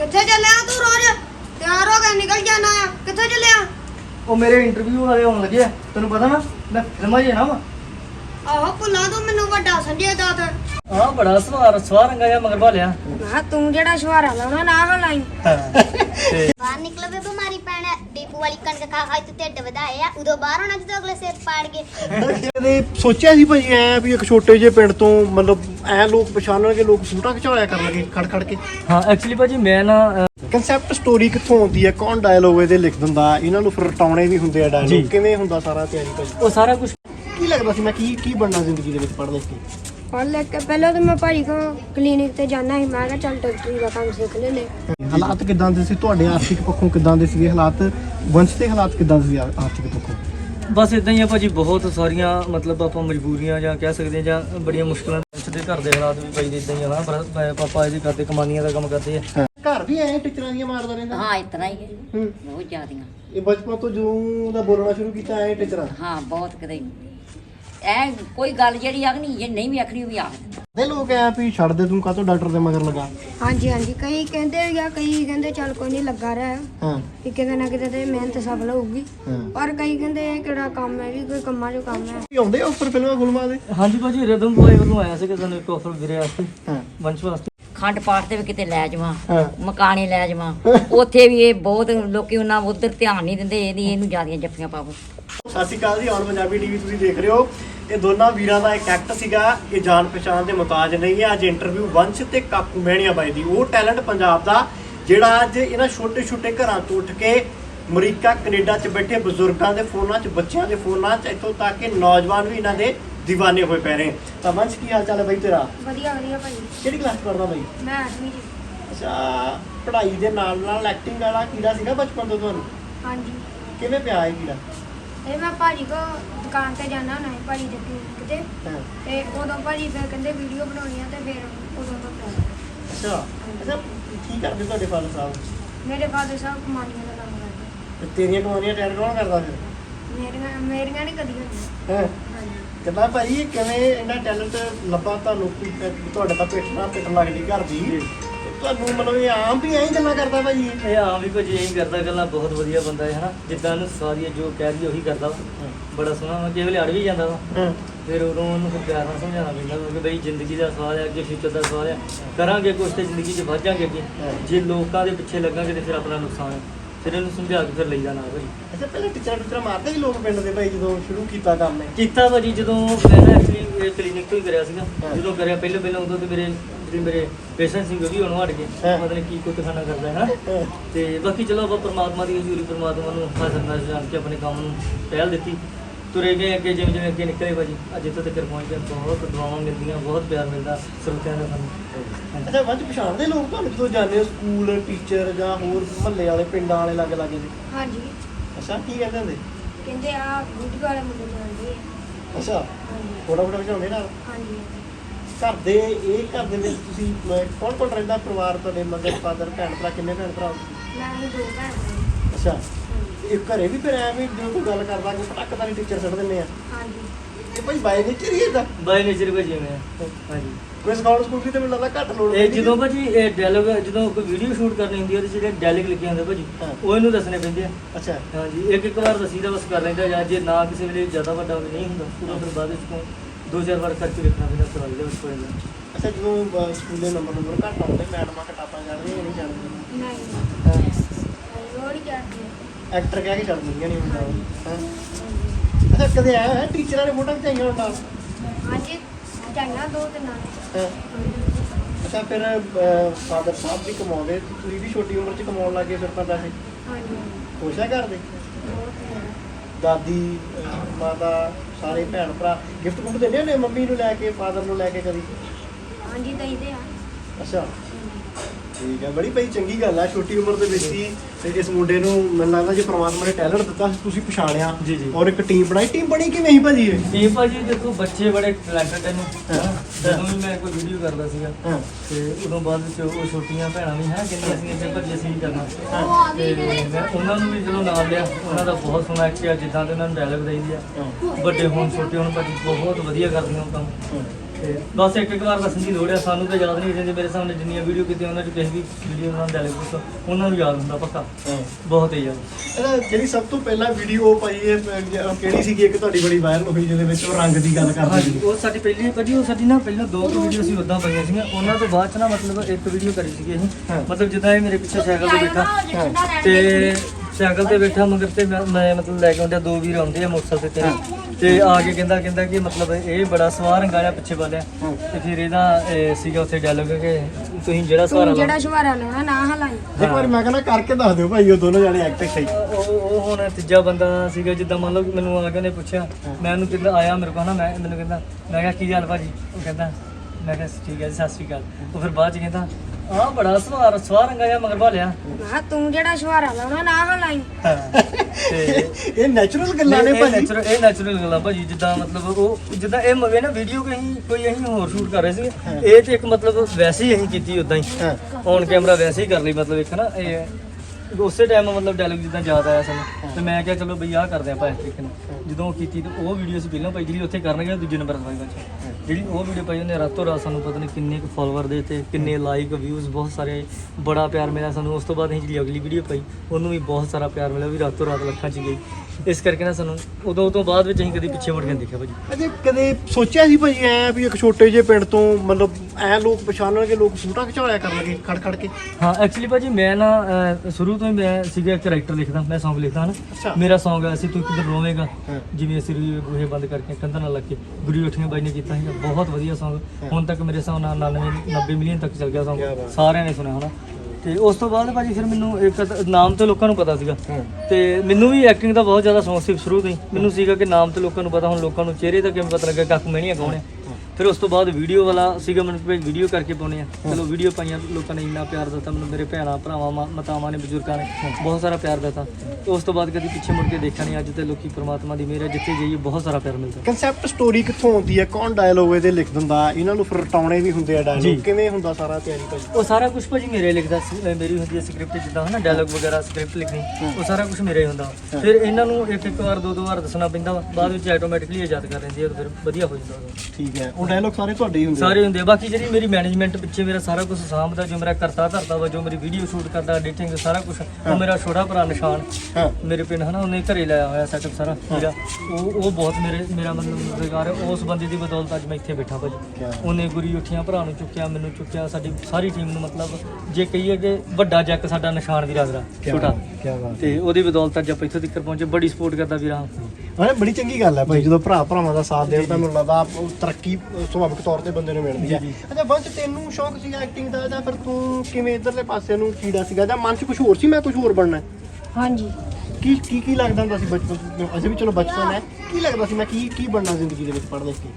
ਕਿੱਥੇ ਚੱਲਿਆ ਤੂੰ ਰੋਜ਼? ਤਿਆਰ ਹੋ ਕੇ ਨਿਕਲ ਜਾਣਾ ਆ। ਕਿੱਥੇ ਚੱਲਿਆ? ਉਹ ਮੇਰੇ ਇੰਟਰਵਿਊ ਵਾਲੇ ਆਉਣ ਲੱਗੇ ਆ। ਤੈਨੂੰ ਪਤਾ ਨਾ ਮੈਂ ਫਿਲਮਾਂ 'ਚ ਜਾਣਾ ਵਾ। ਆਹੋ ਭੁੱਲਾ ਤੂੰ ਮੈਨੂੰ ਵੱਡਾ ਸੰਜੇ ਦਾਤ ਹਾਂ ਬੜਾ ਸਵਾਰ ਸਵਾਰ ਰੰਗਾ ਜਿਹਾ ਮਗਰ ਭਾਲਿਆ। ਮੈਂ ਕਿਹਾ ਤੂੰ ਜਿਹੜਾ ਸ਼ਵਾਰਾ ਲਾਉਣਾ ਨਾ ਹਾਂ। ਲਾਈ ਤੇ ਬਾਹਰ ਨਿਕਲੋ ਬੇ ਬਿਮਾਰੀ ਪੈਣਾ ਡੀਪੂ ਵਾਲੀ ਕਣਕ ਖਾ ਖਾ ਤੇ ਢਿੱਡ ਵਧਾਏ ਆ। ਉਦੋਂ ਬਾਹਰ ਹੋਣਾ ਜਦੋਂ ਅਗਲੇ ਸਿਰ ਪਾੜ ਗਏ। ਕਦੇ ਸੋਚਿਆ ਸੀ ਭਾਜੀ ਐ ਵੀ ਇੱਕ ਛੋਟੇ ਜਿਹੇ ਪਿੰਡ ਤੋਂ ਮਤਲਬ ਐ ਲੋਕ ਪਛਾਣਨਗੇ ਲੋਕ ਫੋਟੋ ਖਿਚਾਇਆ ਕਰਨਗੇ ਖੜ ਖੜ ਕੇ। ਹਾਂ ਐਕਚੁਅਲੀ ਭਾਜੀ ਮੈਂ ਨਾ ਅਹ, ਕਨਸੈਪਟ ਸਟੋਰੀ ਕਿੱਥੋਂ ਆਉਂਦੀ ਹੈ? ਕੌਣ ਡਾਇਲੋਗ ਇਹਦੇ ਲਿਖ ਦਿੰਦਾ? ਇਹਨਾਂ ਨੂੰ ਫਿਰ ਰਟਾਉਣੇ ਵੀ ਹੁੰਦੇ ਆ ਜੀ। ਡਾਇਲੋਗ ਕਿਵੇਂ ਹੁੰਦਾ ਸਾਰਾ ਤਿਆਰੀ ਭਾਜੀ ਉਹ ਸਾਰਾ ਕੁਝ ਕੀ ਲੱਗਦਾ ਸੀ ਮੈਂ ਕੀ ਕੀ ਬਣਨਾ ਜ਼ਿੰਦਗੀ ਦੇ ਵਿੱਚ ਪੜ੍ਹ ਲਿਖ ਕੇ ਪੜ ਲੈ ਕੇ। ਪਹਿਲਾਂ ਤਾਂ ਮੈਂ ਭਾਜੀ ਕੋ ਕਲੀਨਿਕ ਤੇ ਜਾਣਾ ਸੀ। ਮੈਂ ਕਿਹਾ ਚੱਲ ਡਾਕਟਰੀ ਦਾ ਕੰਮ ਸਿੱਖ ਲੈਨੇ ਹਾਲਾਤ ਕਿਦਾਂ ਦੇ ਸੀ? ਤੁਹਾਡੇ ਆਰਥਿਕ ਪੱਖੋਂ ਕਿਦਾਂ ਦੇ ਸੀਗੇ ਹਾਲਾਤ? ਵੰਸ਼ ਦੇ ਹਾਲਾਤ ਕਿਦਾਂ ਦੇ ਸੀ ਆ- ਆਰਥਿਕ ਪੱਖੋਂ? ਬਸ ਇਦਾਂ ਹੀ ਆ ਭਾਜੀ ਬਹੁਤ ਸਾਰੀਆਂ ਮਤਲਬ ਆਪਾਂ ਮਜਬੂਰੀਆਂ ਜਾਂ ਕਹਿ ਸਕਦੇ ਹਾਂ ਜਾਂ ਬੜੀਆਂ ਮੁਸ਼ਕਲਾਂ ਦੇ ਘਰ ਦੇ ਹਾਲਾਤ ਵੀ ਭਾਈ ਇਦਾਂ ਹੀ ਆ ਨਾ। ਪਰ ਪਾ- ਪਾਪਾ ਇਹਦੇ ਕਰਦੇ ਕਮਾਨੀਆਂ ਦਾ ਕੰਮ ਕਰਦੇ ਆ। ਘਰ ਵੀ ਐ ਟੀਚਰਾਂ ਦੀਆਂ ਮਾਰਦਾ ਰਹਿੰਦਾ? ਹਾਂ ਇਤਨਾ ਹੀ ਹੈ ਹੂੰ। ਬਹੁਤ ਜ਼ਿਆਦੀਆਂ। ਇਹ ਬਚਪਨ ਤੋਂ ਜਦੋਂ ਦਾ ਬੋਲਣਾ ਸ਼ੁਰੂ ਕੀਤਾ ਐ ਟੀਚਰਾਂ? ਹਾਂ ਬਹੁਤ ਕਦੇ ਐ ਕੋਈ ਗੱਲ ਜਿਹੜੀ ਆਖਣੀ ਜੇ ਨਹੀਂ ਵੀ ਆਖਣੀ ਉਹ ਵੀ ਆਖ ਦਿੰਦਾ। ਦੇ ਲੋਕ ਐ ਵੀ ਛੱਡ ਦੇ ਤੂੰ ਕਾਹਤੋਂ ਡਾਕਟਰ ਦੇ ਮਗਰ ਲਗਾ? ਹਾਂਜੀ ਹਾਂਜੀ ਕਈ ਕਹਿੰਦੇ ਜਾਂ ਕਈ ਕਹਿੰਦੇ ਚੱਲ ਕੋਈ ਨਹੀਂ ਲੱਗਾ ਰਹਿ। ਹਾਂ। ਕਿ ਕਿਤੇ ਨਾ ਕਿਤੇ ਤੇ ਮਿਹਨਤ ਸਫਲ ਹੋਊਗੀ। ਹਾਂ। ਪਰ ਕਈ ਕਹਿੰਦੇ ਇਹ ਕਿਹੜਾ ਕੰਮ ਹੈ ਵੀ ਕੋਈ ਕੰਮਾਂ 'ਚੋਂ ਕੰਮ ਹੈ। ਕੀ ਆਉਂਦੇ ਆਫਰ ਫਿਲਮਾਂ ਗੁਲਮਾ ਦੇ? ਹਾਂਜੀ ਭਾਜੀ ਰਿਦਮ ਬੋਏ ਵੱਲੋਂ ਆਇਆ ਸੀ ਕਿ ਸਾਨੂੰ ਇੱਕ ਆਫਰ ਵੀਰੇ ਵਾਸਤੇ ਹਾਂ। ਵੰਸ਼ ਵਾਸਤੇ। ਖੰਡ ਪਾਠ ਤੇ ਵੀ ਕਿਤੇ ਲੈ ਜਾਵਾਂ ਹਾਂ। ਮਕਾਨੇ ਲੈ ਜਾਵਾਂ। ਉੱਥੇ ਵੀ ਇਹ ਬਹੁਤ ਲੋਕੀ ਉਹਨਾਂ ਉਧਰ ਧਿਆਨ ਨਹੀਂ ਦਿੰਦੇ ਇਹਦੀ ਇਹਨੂੰ ਜਿਆਦੀਆਂ ਜੱਫੀਆਂ ਪਾਵੋ। ਸਤਿ ਸ਼੍ਰੀ ਅਕਾਲ ਜੀ ਔਨ ਪੰਜਾਬੀ ਟੀਵੀ ਤੁਸੀਂ ਦੇਖ ਰਹੇ ਹੋ। ਇਹ ਦੋਨਾਂ ਵੀਰਾਂ ਦਾ ਇੱਕ ਐਕਟ ਸੀਗਾ ਇਹ ਜਾਣ ਪਛਾਣ ਦੇ ਮੁਤਾਜ ਨਹੀਂ ਹੈ। ਅੱਜ ਇੰਟਰਵਿਊ ਵੰਸ਼ ਤੇ ਕਾਕੂ ਮਹਿਣੀਆਂ ਬਾਈ ਦੀ। ਉਹ ਟੈਲੈਂਟ ਪੰਜਾਬ ਦਾ ਜਿਹੜਾ ਅੱਜ ਇਹਨਾਂ ਛੋਟੇ ਛੋਟੇ ਘਰਾਂ ਤੋਂ ਉੱਠ ਕੇ ਅਮਰੀਕਾ ਕੈਨੇਡਾ 'ਚ ਬੈਠੇ ਬਜ਼ੁਰਗਾਂ ਦੇ ਫੋਨਾਂ 'ਚ ਬੱਚਿਆਂ ਦੇ ਫੋਨਾਂ 'ਚ ਇੱਥੋਂ ਤੱਕ ਕਿ ਨੌਜਵਾਨ ਵੀ ਇਹਨਾਂ ਦੇ دیਵਾਨੇ ਹੋਏ ਪੈ ਰਹੇ ਤਾਂ ਵੰਸ਼ ਕੀ ਹਾਲ ਚਾਲ ਹੈ ਬਾਈ ਤੇਰਾ? ਵਧੀਆ ਵਧੀਆ ਭਾਜੀ ਕਿਹੜੀ ਕਲਾਸ ਪੜ੍ਹਦਾ ਬਾਈ? ਮੈਂ 8ਵੀਂ 'ਚ। ਅੱਛਾ ਪੜ੍ਹਾਈ ਦੇ ਨਾਲ ਨਾਲ ਐਕਟਿੰਗ ਵਾਲਾ ਕੀੜਾ ਸੀਗਾ ਬਚਪਨ ਤੋਂ ਤੁਹਾਨੂੰ? ਹਾਂਜੀ। ਕਿਵੇਂ ਪਿਆ ਇਹ ਕੀੜਾ? ਤੇ ਮੈਂ ਭਾਜੀ ਕੋ ਦੁਕਾਨ ਤੇ ਜਾਣਾ ਹੁੰਦਾ ਸੀ ਭਾਜੀ ਦੇ ਕਲੀਨਿਕ ਤੇ। ਹਾਂ। ਤੇ ਉਦੋਂ ਭਾਜੀ ਫਿਰ ਕਹਿੰਦੇ ਵੀਡੀਓ ਬਣਾਉਣੀ ਆ ਤੇ ਫਿਰ ਉਦੋਂ ਤੋਂ ਅੱਛਾ। ਅੱਛਾ ਕੀ ਕਰਦੇ ਤੁਹਾਡੇ ਫਾਦਰ ਸਾਹਿਬ? ਮੇਰੇ ਫਾਦਰ ਸਾਹਿਬ ਕਮਾਨੀਆਂ ਦਾ ਕੰਮ ਕਰਦੇ। ਤੇ ਤੇਰੀਆਂ ਕਮਾਨੀਆਂ ਟੈਰ ਕੌਣ ਕਰਦਾ ਫਿਰ? ਮੇਰੀਆਂ ਮੇਰੀਆਂ ਨਹੀਂ ਕਦੀ ਹੋਈਆਂ। ਹੈ? ਹਾਂਜੀ। ਕਿੱਦਾਂ ਭਾਈ ਕਿਵੇਂ ਇੰਨਾ ਟੈਲੈਂਟ ਲੱਭਾ ਤੁਹਾਨੂੰ? ਕੀ ਤੁਹਾਡੇ ਤਾਂ ਪਿੱਠ ਨਾਲ ਪਿੱਠ ਲੱਗਦੀ ਘਰ ਦੀ। ਤੁਹਾਨੂੰ ਮਤਲਬ ਇਹ ਆਮ ਵੀ ਐਂ ਹੀ ਗੱਲਾਂ ਕਰਦਾ ਭਾਈ ਇਹ? ਇਹ ਆਮ ਵੀ ਭਾਜੀ ਇਹੀ ਕਰਦਾ ਗੱਲਾਂ ਬਹੁਤ ਵਧੀਆ ਬੰਦਾ ਹੈ ਹਨਾ? ਜਿੱਦਾਂ ਉਹਨੂੰ ਸਾਰੀਆਂ ਜੋ ਕਹਿ ਰਹੀ ਉਹੀ ਕਰਦਾ ਵਾ। ਬੜਾ ਸੋਹਣਾ ਵਾ ਜੇ ਵੇਲੇ ਅੜ ਵੀ ਜਾਂਦਾ ਵਾ। ਹਾਂ। ਫਿਰ ਉਦੋਂ ਉਹਨੂੰ ਫਿਰ ਪਿਆਰ ਨਾਲ ਸਮਝਾਉਣਾ ਪੈਂਦਾ ਵਾ ਕਿ ਬਈ ਜ਼ਿੰਦਗੀ ਦਾ ਸਵਾਲ ਹੈ ਅੱਗੇ ਫਿਊਚਰ ਦਾ ਸਵਾਲ ਹੈ। ਕਰਾਂਗੇ ਕੁਛ ਤੇ ਜ਼ਿੰਦਗੀ 'ਚ ਵੱਜਾਂਗੇ ਅੱਗੇ। ਜੇ ਲੋਕਾਂ ਦੇ ਪਿੱਛੇ ਲੱਗਾਂਗੇ ਤੇ ਫਿਰ ਆਪਣਾ ਨੁਕਸਾਨ ਹੈ। ਫਿਰ ਇਹਨੂੰ ਸਮਝਾ ਕੇ ਫਿਰ ਲਈ ਜਾਣਾ ਭਾਈ। ਅੱਛਾ ਪਹਿਲਾਂ ਟੀਚਰ ਟੀਚਰ ਮਾਰਦੇ ਸੀ ਲੋਕ ਪਿੰਡ ਦੇ ਭਾਈ ਜਦੋਂ ਸ਼ੁਰੂ ਕੀਤਾ ਕੰਮ ਕੀਤਾ ਭਾਜੀ ਜਦੋਂ ਮੈਂ ਨਾ ਐਕਚੁਅਲੀ ਕਲੀਨਿਕ ਤੋਂ ਹੀ ਕਰਿਆ ਸੀਗਾ। ਹਾਂ। ਜਦੋਂ ਕਰਿਆ ਪਹਿਲਾਂ ਪਹਿਲਾਂ ਉਦੋਂ ਤੇ ਮੇਰੇ ਜਿਹੜੇ ਮੇਰੇ ਪੇਸ਼ੈਂਟ ਸੀ ਉਹ ਵੀ ਹੁਣ ਹਟ ਗਏ। ਨਹੀਂ ਕੀ ਕੁੱਤਖਾਨਾ ਕਰਦਾ ਹੈ। ਤੇ ਬਾਕੀ ਚਲੋ ਆਪਾਂ ਪ੍ਰਮਾਤਮਾ ਦੀ ਹਜ਼ੂਰੀ ਪ੍ਰਮਾਤਮਾ ਨੂੰ ਹਾਜ਼ਰ ਨਾਜ਼ਰ ਜਾਣ ਕੇ ਆਪਣੇ ਕੰਮ ਨੂੰ ਪਹਿਲ ਦਿੱਤੀ। ਤੁਰੇ ਗਏ ਅੱਗੇ ਜਿਵੇਂ ਜਿਵੇਂ ਅੱਗੇ ਨਿਕਲੇ ਭਾਜੀ ਅੱਜ ਇੱਥੇ ਤੱਕ ਪਹੁੰਚ ਗਏ। ਬਹੁਤ ਦੁਆਵਾਂ ਮਿਲਦੀਆਂ ਬਹੁਤ ਪਿਆਰ ਮਿਲਦਾ ਸਰੋਤਿਆਂ ਦਾ ਸਾਨੂੰ। ਅੱਛਾ ਵੰਜ ਪਛਾਣਦੇ ਲੋਕ ਤੁਹਾਨੂੰ ਜਦੋਂ ਜਾਂਦੇ ਹੋ ਸਕੂਲ ਟੀਚਰ ਜਾਂ ਹੋਰ ਮਹੱਲੇ ਵਾਲੇ ਪਿੰਡਾਂ ਵਾਲੇ ਲੱਗ ਲੱਗੇ ਦੇ ਹਾਂਜੀ। ਅੱਛਾ ਕੀ ਕਹਿੰਦੇ ਹੁੰਦੇ? ਕਹਿੰਦੇ ਆ ਵੀਡੀਓ ਵਾਲੇ ਮੁੰਡੇ ਜਾਂਦੇ ਆ। ਅੱਛਾ ਫੋਟੋ ਫੋਟੋ ਖਿਚਾਉਂਦੇ ਨਾਲ? ਹਾਂਜੀ। ਘਰ ਦੇ ਇਹ ਘਰ ਦੇ ਵਿੱਚ ਤੁਸੀਂ ਕੌਣ ਕੌਣ ਰਹਿੰਦਾ ਪਰਿਵਾਰ ਤੁਹਾਡੇ ਮਦਰ ਫਾਦਰ ਭੈਣ ਭਰਾ ਕਿੰਨੇ ਭੈਣ ਭਰਾ? ਹੋ ਮੈਂ ਵੀ ਫਿਰ ਐਵੇਂ ਜਦੋਂ ਕੋਈ ਗੱਲ ਕਰਦਾ ਕਿ ਪਟਕ ਤਾਂ ਟੀਚਰ ਸੁੱਟ ਦਿੰਦੇ ਆ? ਇਹ ਭਾਈ ਬਾਈ ਨੇ ਚਿਰੀ ਇਹਦਾ ਬਾਈ ਨੇਚਰ ਭਾਜੀ ਮੈਂ। ਹਾਂਜੀ। ਕੋਈ ਸਕਾਊਟ ਸਕੂਟਰੀ ਤੇ ਮੈਨੂੰ ਲੱਗਦਾ ਘੱਟ ਲੋੜ ਇਹ ਜਦੋਂ ਭਾਜੀ ਇਹ ਡੈਲਗ ਜਦੋਂ ਕੋਈ ਵੀਡੀਓ ਸ਼ੂਟ ਕਰਨੀ ਹੁੰਦੀ ਹੈ ਉਹਦੇ ਜਿਹੜੇ ਡੈਲਗ ਲਿਖੇ ਹੁੰਦੇ ਭਾਜੀ ਉਹ ਇਹਨੂੰ ਦੱਸਣੇ ਪੈਂਦੇ ਆ। ਅੱਛਾ। ਹਾਂਜੀ। ਬਸ ਕਰ ਲੈਂਦਾ ਵੱਡਾ ਨਹੀਂ ਹੁੰਦਾ ਫਿਰ ਬਾਅਦ 2000 ਵਾਰ ਕਰਕੇ ਵੇਖਣਾ ਪੈਂਦਾ ਸਵਾਲ ਦੇ ਉਸ ਕੋਲ ਅੱਛਾ ਜਦੋਂ ਬ- ਸਕੂਲੇ ਨੰਬਰ ਨੰਬਰ ਘੱਟ ਆਉਂਦੇ ਮੈਡਮਾਂ ਘਟਾਪਾਂ ਚੜ੍ਹਦੀਆਂ ਕਿ ਨਹੀਂ ਚੜ੍ਹਦੀਆਂ ਨਹੀਂ। ਲੋੜ ਹੀ ਐਕਟਰ ਕਹਿ ਕੇ ਚੜ੍ਹ ਜਾਂਦੀਆਂ ਨਹੀਂ ਹੁੰਦਾ ਹਾਂ? ਅੱਛਾ ਕਦੇ ਆਇਆ ਹੈ ਟੀਚਰਾਂ ਨੇ ਫੋਟੋ ਖਿਚਾਈਆਂ ਹੁੰਦਾ? ਹੈ ਅੱਜ ਚੰਗਾ ਦੋ ਤੇ ਨਾਲ ਹਾਂ? ਅੱਛਾ ਫਿਰ ਫਾਦਰ ਸਾਹਿਬ ਵੀ ਕਮਾਉਂਦੇ ਤੁਸੀਂ ਵੀ ਛੋਟੀ ਉਮਰ 'ਚ ਕਮਾਉਣ ਲੱਗੇ ਫਿਰ ਤਾਂ ਪੈਸੇ? ਹਾਂਜੀ। ਖੁਸ਼ ਆ ਘਰ ਦਾਦੀ ਮਾਤਾ ਸਾਰੇ ਭੈਣ ਭਰਾ ਗਿਫਟ ਗੁਫਟ ਦਿੰਦੇ ਹੁੰਦੇ ਮੰਮੀ ਨੂੰ ਲੈ ਕੇ ਫਾਦਰ ਨੂੰ ਲੈ ਕੇ ਕਦੀ? ਹਾਂਜੀ, ਦਈਦੇ ਆ। ਅੱਛਾ। ਠੀਕ ਹੈ ਬੜੀ ਭਾਈ ਚੰਗੀ ਗੱਲ ਆ ਛੋਟੀ ਉਮਰ ਦੇ ਵਿੱਚ ਹੀ ਤੇ ਇਸ ਮੁੰਡੇ ਨੂੰ ਮੈਨੂੰ ਲੱਗਦਾ ਜੇ ਪ੍ਰਮਾਤਮਾ ਨੇ ਟੈਲੈਂਟ ਦਿੱਤਾ ਸੀ ਤੁਸੀਂ ਪਛਾਣਿਆ। ਜੀ, ਜੀ। ਔਰ ਇੱਕ ਟੀਮ ਬਣਾਈ। ਟੀਮ ਬਣੀ ਕਿਵੇਂ ਸੀ ਭਾਜੀ ਇਹ? ਇਹ ਭਾਜੀ ਦੇਖੋ ਬੱਚੇ ਬੜੇ ਟੈਲੈਂਟਡ ਨੇ ਹਾਂ। ਜਦੋਂ ਵੀ ਮੈਂ ਕੋਈ ਵੀਡੀਓ ਕਰਦਾ ਸੀਗਾ ਹਾਂ। ਤੇ ਉਦੋਂ ਬਾਅਦ ਵਿੱਚ ਉਹ ਛੋਟੀਆਂ ਭੈਣਾਂ ਵੀ ਹੈ ਕਹਿੰਦੀਆਂ ਸੀ ਕਿ ਭਾਜੀ ਵੀ ਕਰਨਾ। ਹਾਂ। ਤੇ ਮੈਂ ਉਹਨਾਂ ਨੂੰ ਵੀ ਜਦੋਂ ਨਾਲ ਲਿਆ ਉਹਨਾਂ ਦਾ ਬਹੁਤ ਸੋਹਣਾ ਐਕਟ ਆ ਜਿੱਦਾਂ ਦੇ ਉਹਨਾਂ ਨੂੰ ਡਾਇਲੌਗ ਦਈਦੀ ਆ। ਹਾਂ। ਵੱਡੇ ਹੋਣ ਛੋਟੇ ਹੋਣ ਭਾਜੀ ਬਹੁਤ ਵਧੀਆ ਕਰਦੀਆਂ ਉਹ ਕੰਮ। ਹਾਂ। ਤੇ ਬਸ ਇੱਕ ਇੱਕ ਵਾਰ ਦੱਸਣ ਦੀ ਲੋੜ ਆ ਸਾਨੂੰ ਤਾਂ ਯਾਦ ਨਹੀਂ ਰਹਿੰਦੇ ਮੇਰੇ ਸਾਹਮਣੇ ਜਿੰਨੀਆਂ ਵੀਡੀਓ ਕੀਤੀਆਂ ਉਹਨਾਂ ਚ ਕਿਸੇ ਵੀ ਵੀਡੀਓ ਨਾਲ ਡਾਇਲੌਗ ਉਹਨਾਂ ਨੂੰ ਯਾਦ ਹੁੰਦਾ ਪੱਕਾ। ਬਹੁਤ ਹੀ ਯਾਦ। ਇਹਦਾ ਜਿਹੜੀ ਸਭ ਤੋਂ ਪਹਿਲਾਂ ਵੀਡੀਓ ਭਾਈ ਇਹ ਅਹ, ਕਿਹੜੀ ਸੀਗੀ? ਇੱਕ ਤੁਹਾਡੀ ਬੜੀ ਵਾਇਰਲ ਹੋਈ ਜਿਹਦੇ ਵਿੱਚ ਉਹ ਰੰਗ ਦੀ ਗੱਲ ਕਰਦੇ ਹਾਂਜੀ ਸੀ ਉਹ ਸਾਡੀ ਪਹਿਲੀ ਭਾਜੀ ਉਹ ਸਾਡੀ ਨਾ ਪਹਿਲਾਂ ਦੋ ਕੁ ਵੀਡੀਓ ਸੀ ਉਦਾਂ ਪਈਆਂ ਸੀਗੀਆਂ। ਉਹਨਾਂ ਤੋਂ ਬਾਅਦ ਚ ਨਾ ਮਤਲਬ ਇੱਕ ਵੀਡੀਓ ਕਰੀ ਸੀਗੀ ਅਸੀਂ। ਹਾਂ। ਮਤਲਬ ਜਿੱਦਾਂ ਇਹ ਮੇਰੇ ਪਿੱਛੇ ਸਾਈਕਲ ਤੇ ਬੈਠਾ। ਤੇ ਸਾਈਕਲ ਤੇ ਬੈਠਾ ਮਗਰ ਤੇ ਮੈਂ ਮੈਂ ਮਤਲਬ ਲੈ ਕੇ ਆਉਂਦਾ ਦੋ ਵੀਰ ਆਉਂਦੇ ਆ ਮੋਟਰਸਾਈਕਲ ਤੇ ਤੇਰੇ। ਤੇ ਆ ਕੇ ਕਹਿੰਦਾ ਕਹਿੰਦਾ ਕਿ ਮਤਲਬ ਇਹ ਬੜਾ ਸਵਾਰ ਰੰਗਾ ਜਿਹਾ ਪਿੱਛੇ ਵਾਲਿਆ। ਤੇ ਫਿਰ ਇਹਦਾ ਇਹ ਸੀਗਾ ਉੱਥੇ ਡਾਇਲੋਗ ਕਿ ਤੁਸੀਂ ਜਿਹੜਾ ਸਹਾਰਾ ਤੂੰ ਜਿਹੜਾ ਸ਼ਵਾਰਾ ਲਾਉਣਾ ਨਾ ਹਲਾਈ। ਇੱਕ ਵਾਰੀ ਮੈਂ ਕਹਿੰਦਾ ਕਰਕੇ ਦੱਸ ਦਿਓ ਭਾਈ ਉਹ ਦੋਨੋਂ ਜਾਣੇ ਐਕਟ ਸਹੀ। ਉਹ ਉਹ ਹੁਣ ਤੀਜਾ ਬੰਦਾ ਸੀਗਾ ਜਿੱਦਾਂ ਮੰਨ ਲਓ ਕਿ ਮੈਨੂੰ ਆ ਕੇ ਉਹਨੇ ਪੁੱਛਿਆ ਮੈਂ ਉਹਨੂੰ ਕਿੰਦਾ ਆਇਆ ਮੇਰੇ ਕੋਲ ਨਾ ਮੈਂ ਮੈਨੂੰ ਕਹਿੰਦਾ ਮੈਂ ਕਿਹਾ ਕੀ ਹਾਲ ਭਾਜੀ? ਉਹ ਕਹਿੰਦਾ ਮੈਂ ਕਿਹਾ ਠੀਕ ਹੈ ਜੀ, ਸਤਿ ਸ਼੍ਰੀ ਅਕਾਲ। ਉਹ ਫਿਰ ਬਾਅਦ ਚ ਕਹਿੰਦਾ ਆ ਬੜਾ ਸਵਾਰ ਸਵਾਰ ਰੰਗਾ ਜਿਹਾ ਮਗਰ ਭਾਲਿਆ। ਕਿਹਾ ਤੂੰ ਜਿਹੜਾ ਸ਼ਵਾਰਾ ਲਾਉਣਾ ਨਾ ਹਲਾਈ। ਤੇ ਇਹ ਨੈਚੁਰਲ ਗੱਲਾਂ ਨੇ ਇਹ ਭਾਜੀ। ਨੈਚੁਰਲ ਇਹ ਨੈਚੁਰਲ ਗੱਲਾਂ ਭਾਜੀ ਜਿੱਦਾਂ ਮਤਲਬ ਉਹ ਜਿੱਦਾਂ ਇਹ ਮਵੇ ਨਾ ਵੀਡੀਓ ਕੋਈ ਕੋਈ ਅਸੀਂ ਹੋਰ ਸ਼ੂਟ ਕਰ ਰਹੇ ਸੀ ਇਹ ਤੇ ਇੱਕ ਮਤਲਬ ਵੈਸੇ ਹੀ ਅਸੀਂ ਕੀਤੀ ਉਦਾਂ ਹੀ। ਹਾਂ। ਔਨ ਕੈਮਰਾ ਵੈਸੇ ਹੀ ਕਰ ਲਈ ਮਤਲਬ ਇੱਕ ਨਾ ਇਹ ਉਸੇ ਟਾਈਮ ਮਤਲਬ ਡਾਇਲੌਗ ਜਿੱਦਾਂ ਯਾਦ ਆਇਆ ਸਾਨੂੰ, ਤੇ ਮੈਂ ਕਿਹਾ ਚਲੋ ਬਈ ਆਹ ਕਰਦੇ ਆਪਾਂ ਇਸ ਤਰੀਕੇ ਨਾਲ। ਜਦੋਂ ਉਹ ਕੀਤੀ ਤੇ ਉਹ ਵੀਡੀਓ ਅਸੀਂ ਪਹਿਲਾਂ ਪਾਈ ਜਿਹੜੀ ਉੱਥੇ ਕਰਨਗੇ ਦੂਜੇ ਨੰਬਰ ਤੇ ਪਾਈ ਜਿਹੜੀ ਉਹ ਵੀਡੀਓ ਪਾਈ ਉਹਨੇ ਰਾਤੋਂ ਰਾਤ ਸਾਨੂੰ ਪਤਾ ਨਹੀਂ ਕਿੰਨੇ ਕੁ ਫਾਲੋਅਰ ਦੇ ਤੇ ਕਿੰਨੇ ਲਾਈਕ ਵਿਊਜ਼ ਬਹੁਤ ਸਾਰੇ ਬੜਾ ਪਿਆਰ ਮਿਲਿਆ ਸਾਨੂੰ। ਉਸ ਤੋਂ ਬਾਅਦ ਅਸੀਂ ਜਿਹੜੀ ਅਗਲੀ ਵੀਡੀਓ ਪਾਈ, ਉਹਨੂੰ ਵੀ ਬਹੁਤ ਸਾਰਾ ਪਿਆਰ ਮਿਲਿਆ ਉਹ ਵੀ ਰਾਤੋਂ ਰਾਤ ਲੱਖਾਂ ਚ ਗਈ। ਇਸ ਕਰਕੇ ਨਾ ਸਾਨੂੰ ਉਦੋਂ ਤੋਂ ਬਾਅਦ ਵਿੱਚ ਅਸੀਂ ਕਦੀ ਪਿੱਛੇ ਮੁੜ ਕੇ ਨਹੀਂ ਦੇਖਿਆ ਭਾਜੀ। ਅਜੇ ਕਦੇ ਸੋਚਿਆ ਸੀ ਭਾਈ ਐ ਵੀ ਇੱਕ ਛੋਟੇ ਜਿਹੇ ਪਿੰਡ ਤੋਂ ਮਤਲਬ ਐ ਲੋਕ ਪਛਾਣਨਗੇ ਲੋਕ ਫੋਟੋ ਖਿਚਾਉਣਿਆ ਕਰਨਗੇ ਖੜ ਖੜ ਕੇ। ਹਾਂ ਐਕਚੁਅਲੀ ਭਾਜੀ ਮੈਂ ਨਾ ਅਹ, ਸ਼ੁਰੂ ਤੋਂ ਹੀ ਮੈਂ ਸੀਗਾ ਕੈਰੈਕਟਰ ਲਿਖਦਾ ਮੈਂ Song ਲਿਖਦਾ ਹਾਂ ਅੱਛਾ। ਮੇਰਾ Song ਹੈ ਅਸੀਂ ਤੂੰ ਕਿੱਧਰ ਰੋਵੇਂਗਾ। ਹਾਂ। ਜਿਵੇਂ ਅਸੀਂ ਰੂਹੇ ਬੂਹੇ ਬੰਦ ਕਰਕੇ ਕੰਧਾਂ ਨਾਲ ਲੱਗ ਕੇ ਗੁਰੀ ਉੱਠੀਆਂ ਬਾਈ ਨੇ ਕੀਤਾ ਸੀਗਾ ਬਹੁਤ ਵਧੀਆ Song ਹੁਣ ਤੱਕ ਮੇਰੇ ਹਿਸਾਬ ਨਾਲ 99 90 ਮਿਲੀਅਨ ਤੱਕ ਚੱਲ ਗਿਆ ਕਿਆ ਬਾਤ। ਸਾਰਿਆਂ ਨੇ ਸੁਣਿਆ ਹੋਣਾ। ਤੇ ਉਸ ਤੋਂ ਬਾਅਦ ਭਾਜੀ ਫਿਰ ਮੈਨੂੰ ਇੱਕ ਨਾਮ ਤੇ ਲੋਕਾਂ ਨੂੰ ਪਤਾ ਸੀਗਾ। ਹਾਂ। ਤੇ ਮੈਨੂੰ ਵੀ ਐਕਟਿੰਗ ਦਾ ਬਹੁਤ ਜ਼ਿਆਦਾ ਸ਼ੌਂਕ ਸੀ ਸ਼ੁਰੂ ਤੋਂ ਹੀ। ਮੈਨੂੰ ਸੀਗਾ ਕਿ ਨਾਮ ਤੇ ਲੋਕਾਂ ਨੂੰ ਪਤਾ ਹੁਣ ਲੋਕਾਂ ਨੂੰ ਚਿਹਰੇ ਦਾ ਕਿਵੇਂ ਪਤਾ ਲੱਗਾ ਕਾਕੂ ਮਹਿਣੀਆ ਕੌਣ ਹੈ। ਫਿਰ ਉਸ ਤੋਂ ਬਾਅਦ ਵੀਡੀਓ ਵਾਲਾ ਸੀਗਾ ਮੈਨੂੰ ਵੀ ਵੀਡੀਓ ਕਰਕੇ ਪਾਉਣੇ ਆ। ਚਲੋ ਵੀਡੀਓ ਪਾਈਆਂ ਲੋਕਾਂ ਨੇ ਇੰਨਾ ਪਿਆਰ ਦਿੱਤਾ ਮੈਨੂੰ ਮੇਰੇ ਭੈਣਾਂ ਭਰਾਵਾਂ ਮਾਂ- ਮਾਤਾਵਾਂ ਨੇ ਬਜ਼ੁਰਗਾਂ ਨੇ ਬਹੁਤ ਸਾਰਾ ਪਿਆਰ ਦਿੱਤਾ। ਤੇ ਉਸ ਤੋਂ ਬਾਅਦ ਕਦੀ ਪਿੱਛੇ ਮੁੜ ਕੇ ਦੇਖਿਆ ਨਹੀਂ ਅੱਜ ਤੇ ਲੋਕੀ ਪ੍ਰਮਾਤਮਾ ਦੀ ਮਿਹਰ ਹੈ ਜਿੱਥੇ ਜਾਈਏ ਬਹੁਤ ਸਾਰਾ ਪਿਆਰ ਮਿਲਦਾ। ਕਨਸੈਪਟ ਸਟੋਰੀ ਕਿੱਥੋਂ ਆਉਂਦੀ ਹੈ? ਕੌਣ ਡਾਇਲੋਗ ਇਹਦੇ ਲਿਖ ਦਿੰਦਾ? ਇਹਨਾਂ ਨੂੰ ਫਿਰ ਰਟਾਉਣੇ ਵੀ ਹੁੰਦੇ ਆ ਜੀ। ਡਾਇਲੋਗ ਕਿਵੇਂ ਹੁੰਦਾ ਸਾਰਾ ਤਿਆਰੀ ਭਾਜੀ? ਉਹ ਸਾਰਾ ਕੁਝ ਭਾਜੀ ਮੇਰੇ ਲਿਖਦਾ ਸੀ ਅਹ ਮੇਰੀ ਹੁੰਦੀ ਹੈ ਸਕ੍ਰਿਪਟ ਜਿੱਦਾਂ ਹਨਾ ਡਾਇਲੌਗ ਵਗੈਰਾ ਸਕ੍ਰਿਪਟ ਲਿਖਣੀ ਉਹ ਸਾਰਾ ਕੁਝ ਮੇਰੇ ਹੀ। ਹੁੰਦਾ ਫਿਰ ਇਹਨਾਂ ਨੂੰ ਇੱਕ ਇੱਕ ਵਾਰ ਦੋ ਦੋ ਵਾਰ ਦੱਸਣਾ ਪੈਂਦਾ ਵਾ। ਬਾਅਦ ਵਿੱਚ ਆਟੋਮੈਟਿਕਲੀ ਯਾਦ ਕਰ ਲੈਂਦੀ ਹੈ ਤੇ ਫਿਰ ਵਧੀਆ ਹੋ ਜਾਂਦਾ ਠੀਕ ਹੈ। ਉਹ ਡਾਇਲੋਗ ਸਾਰੇ ਤੁਹਾਡੇ ਹੀ ਹੁੰਦੇ ਆ? ਸਾਰੇ ਹੁੰਦੇ ਆ। ਬਾਕੀ ਜਿਹੜੀ ਮੇਰੀ ਮੈਨੇਜਮੈਂਟ ਪਿੱਛੇ ਮੇਰਾ ਸਾਰਾ ਕੁਝ ਸਾਂਭਦਾ ਜੋ ਮੇਰਾ ਕਰਤਾ ਧਰਤਾ ਵਾ ਜੋ ਮੇਰੀ ਵੀਡੀਓ ਸ਼ੂਟ ਕਰਦਾ ਐਡੀਟਿੰਗ ਸਾਰਾ ਕੁਝ ਉਹ ਮੇਰਾ ਛੋਟਾ ਭਰਾ ਨਿਸ਼ਾਨ ਹਾਂ। ਮੇਰੇ ਪਿੰਡ ਹਨਾ ਉਹਨੇ ਘਰੇ ਲਾਇਆ ਹੋਇਆ ਸੈਟਅਪ ਸਾਰਾ ਮੇਰਾ ਉਹ ਉਹ ਬਹੁਤ ਮੇਰੇ ਮੇਰਾ ਮਤਲਬ ਮਦਦਗਾਰ ਹੈ। ਉਸ ਬੰਦੇ ਦੀ ਬਦੌਲਤ ਅੱਜ ਮੈਂ ਇੱਥੇ ਬੈਠਾ ਭਾਜੀ। ਕਿਆ ਉਹਨੇ ਗੁਰੀ ਉੱਠੀਆਂ ਭਰਾ ਨੂੰ ਚੁੱਕਿਆ ਮੈਨੂੰ ਚੁੱਕਿਆ ਸਾਡੀ ਸਾਰੀ ਟੀਮ ਨੂੰ ਮਤਲਬ ਜੇ ਕਹੀਏ ਕਿ ਵੱਡਾ ਜੱਕ ਸਾਡਾ ਨਿਸ਼ਾਨ ਵੀ ਕਿਆ ਛੋਟਾ। ਕਿਆ ਬਾਤ। ਤੇ ਉਹਦੀ ਬਦੌਲਤ ਅੱਜ ਆਪਾਂ ਇੱਥੋਂ ਤੱਕ ਪਹੁੰਚੇ। ਬੜੀ ਸਪੋਰਟ ਕਰਦਾ ਵੀਰਾ ਹਾਂ ਬੜੀ ਚੰਗੀ ਗੱਲ ਹੈ ਭਾਈ ਜਦੋਂ ਭਰਾ ਭਰਾਵਾਂ ਦਾ ਸਾਥ ਦੇਣ ਤਾਂ ਮੈਨੂੰ ਲੱਗਦਾ ਉਹ ਤਰੱਕੀ ਸੁਭਾਵਿਕ ਤੌਰ ਤੇ ਬੰਦੇ ਨੂੰ ਮਿਲਦੀ ਹੈ। ਅੱਛਾ ਬੰਚ ਤੈਨੂੰ ਸ਼ੌਂਕ ਸੀ ਐਕਟਿੰਗ ਦਾ ਜਾਂ ਫਿਰ ਤੂੰ ਕਿਵੇਂ ਇਧਰਲੇ ਪਾਸੇ ਨੂੰ ਕੀੜਾ ਸੀਗਾ ਜਾਂ ਮਨ 'ਚ ਕੁਝ ਹੋਰ ਸੀ ਮੈਂ ਕੁਝ ਹੋਰ ਬਣਨਾ ਹੈ? ਹਾਂਜੀ। ਕੀ ਕੀ ਕੀ ਲੱਗਦਾ ਹੁੰਦਾ ਸੀ ਬਚਪਨ? ਅਜੇ ਵੀ ਚਲੋ ਬਚਪਨ ਹੈ। ਕੀ ਲੱਗਦਾ ਸੀ ਮੈਂ ਕੀ ਕੀ ਬਣਨਾ ਜ਼ਿੰਦਗੀ ਦੇ ਵਿੱਚ ਪੜ੍ਹ ਲਿਖ ਕੇ?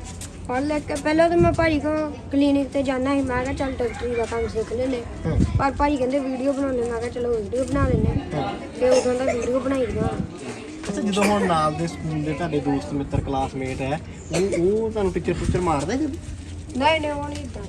ਪੜ੍ਹ ਲਿਖ ਕੇ ਪਹਿਲਾਂ ਤਾਂ ਮੈਂ ਭਾਜੀ ਕੋ ਕਲੀਨਿਕ ਤੇ ਜਾਣਾ ਸੀ। ਮੈਂ ਕਿਹਾ ਚੱਲ ਡਾਕਟਰੀ ਦਾ ਕੰਮ ਸਿੱਖ ਲੈਨੇ ਪਰ ਭਾਜੀ ਕਹਿੰਦੇ ਵੀਡੀਓ ਬਣਾਉਣੇ ਮੈਂ ਕਿਹਾ ਚਲੋ ਵੀਡੀਓ ਬਣਾ ਲੈਨੇ ਤੇ ਉਦੋਂ ਦਾ ਵੀਡੀਓ ਬਣਾਈ ਦੀਆਂ ਅੱਛਾ ਜਦੋਂ ਹੁਣ ਨਾਲ ਦੇ ਸਕੂਲ ਦੇ ਤੁਹਾਡੇ ਦੋਸਤ, ਮਿੱਤਰ ਕਲਾਸਮੇਟ ਹੈ, ਉਹ ਉਹ ਤੁਹਾਨੂੰ ਟੀਚਰ ਟੀਚਰ ਮਾਰਦਾ ਕਦੇ? ਨਹੀਂ ਨਹੀਂ ਉਹ ਨਹੀਂ ਇਦਾਂ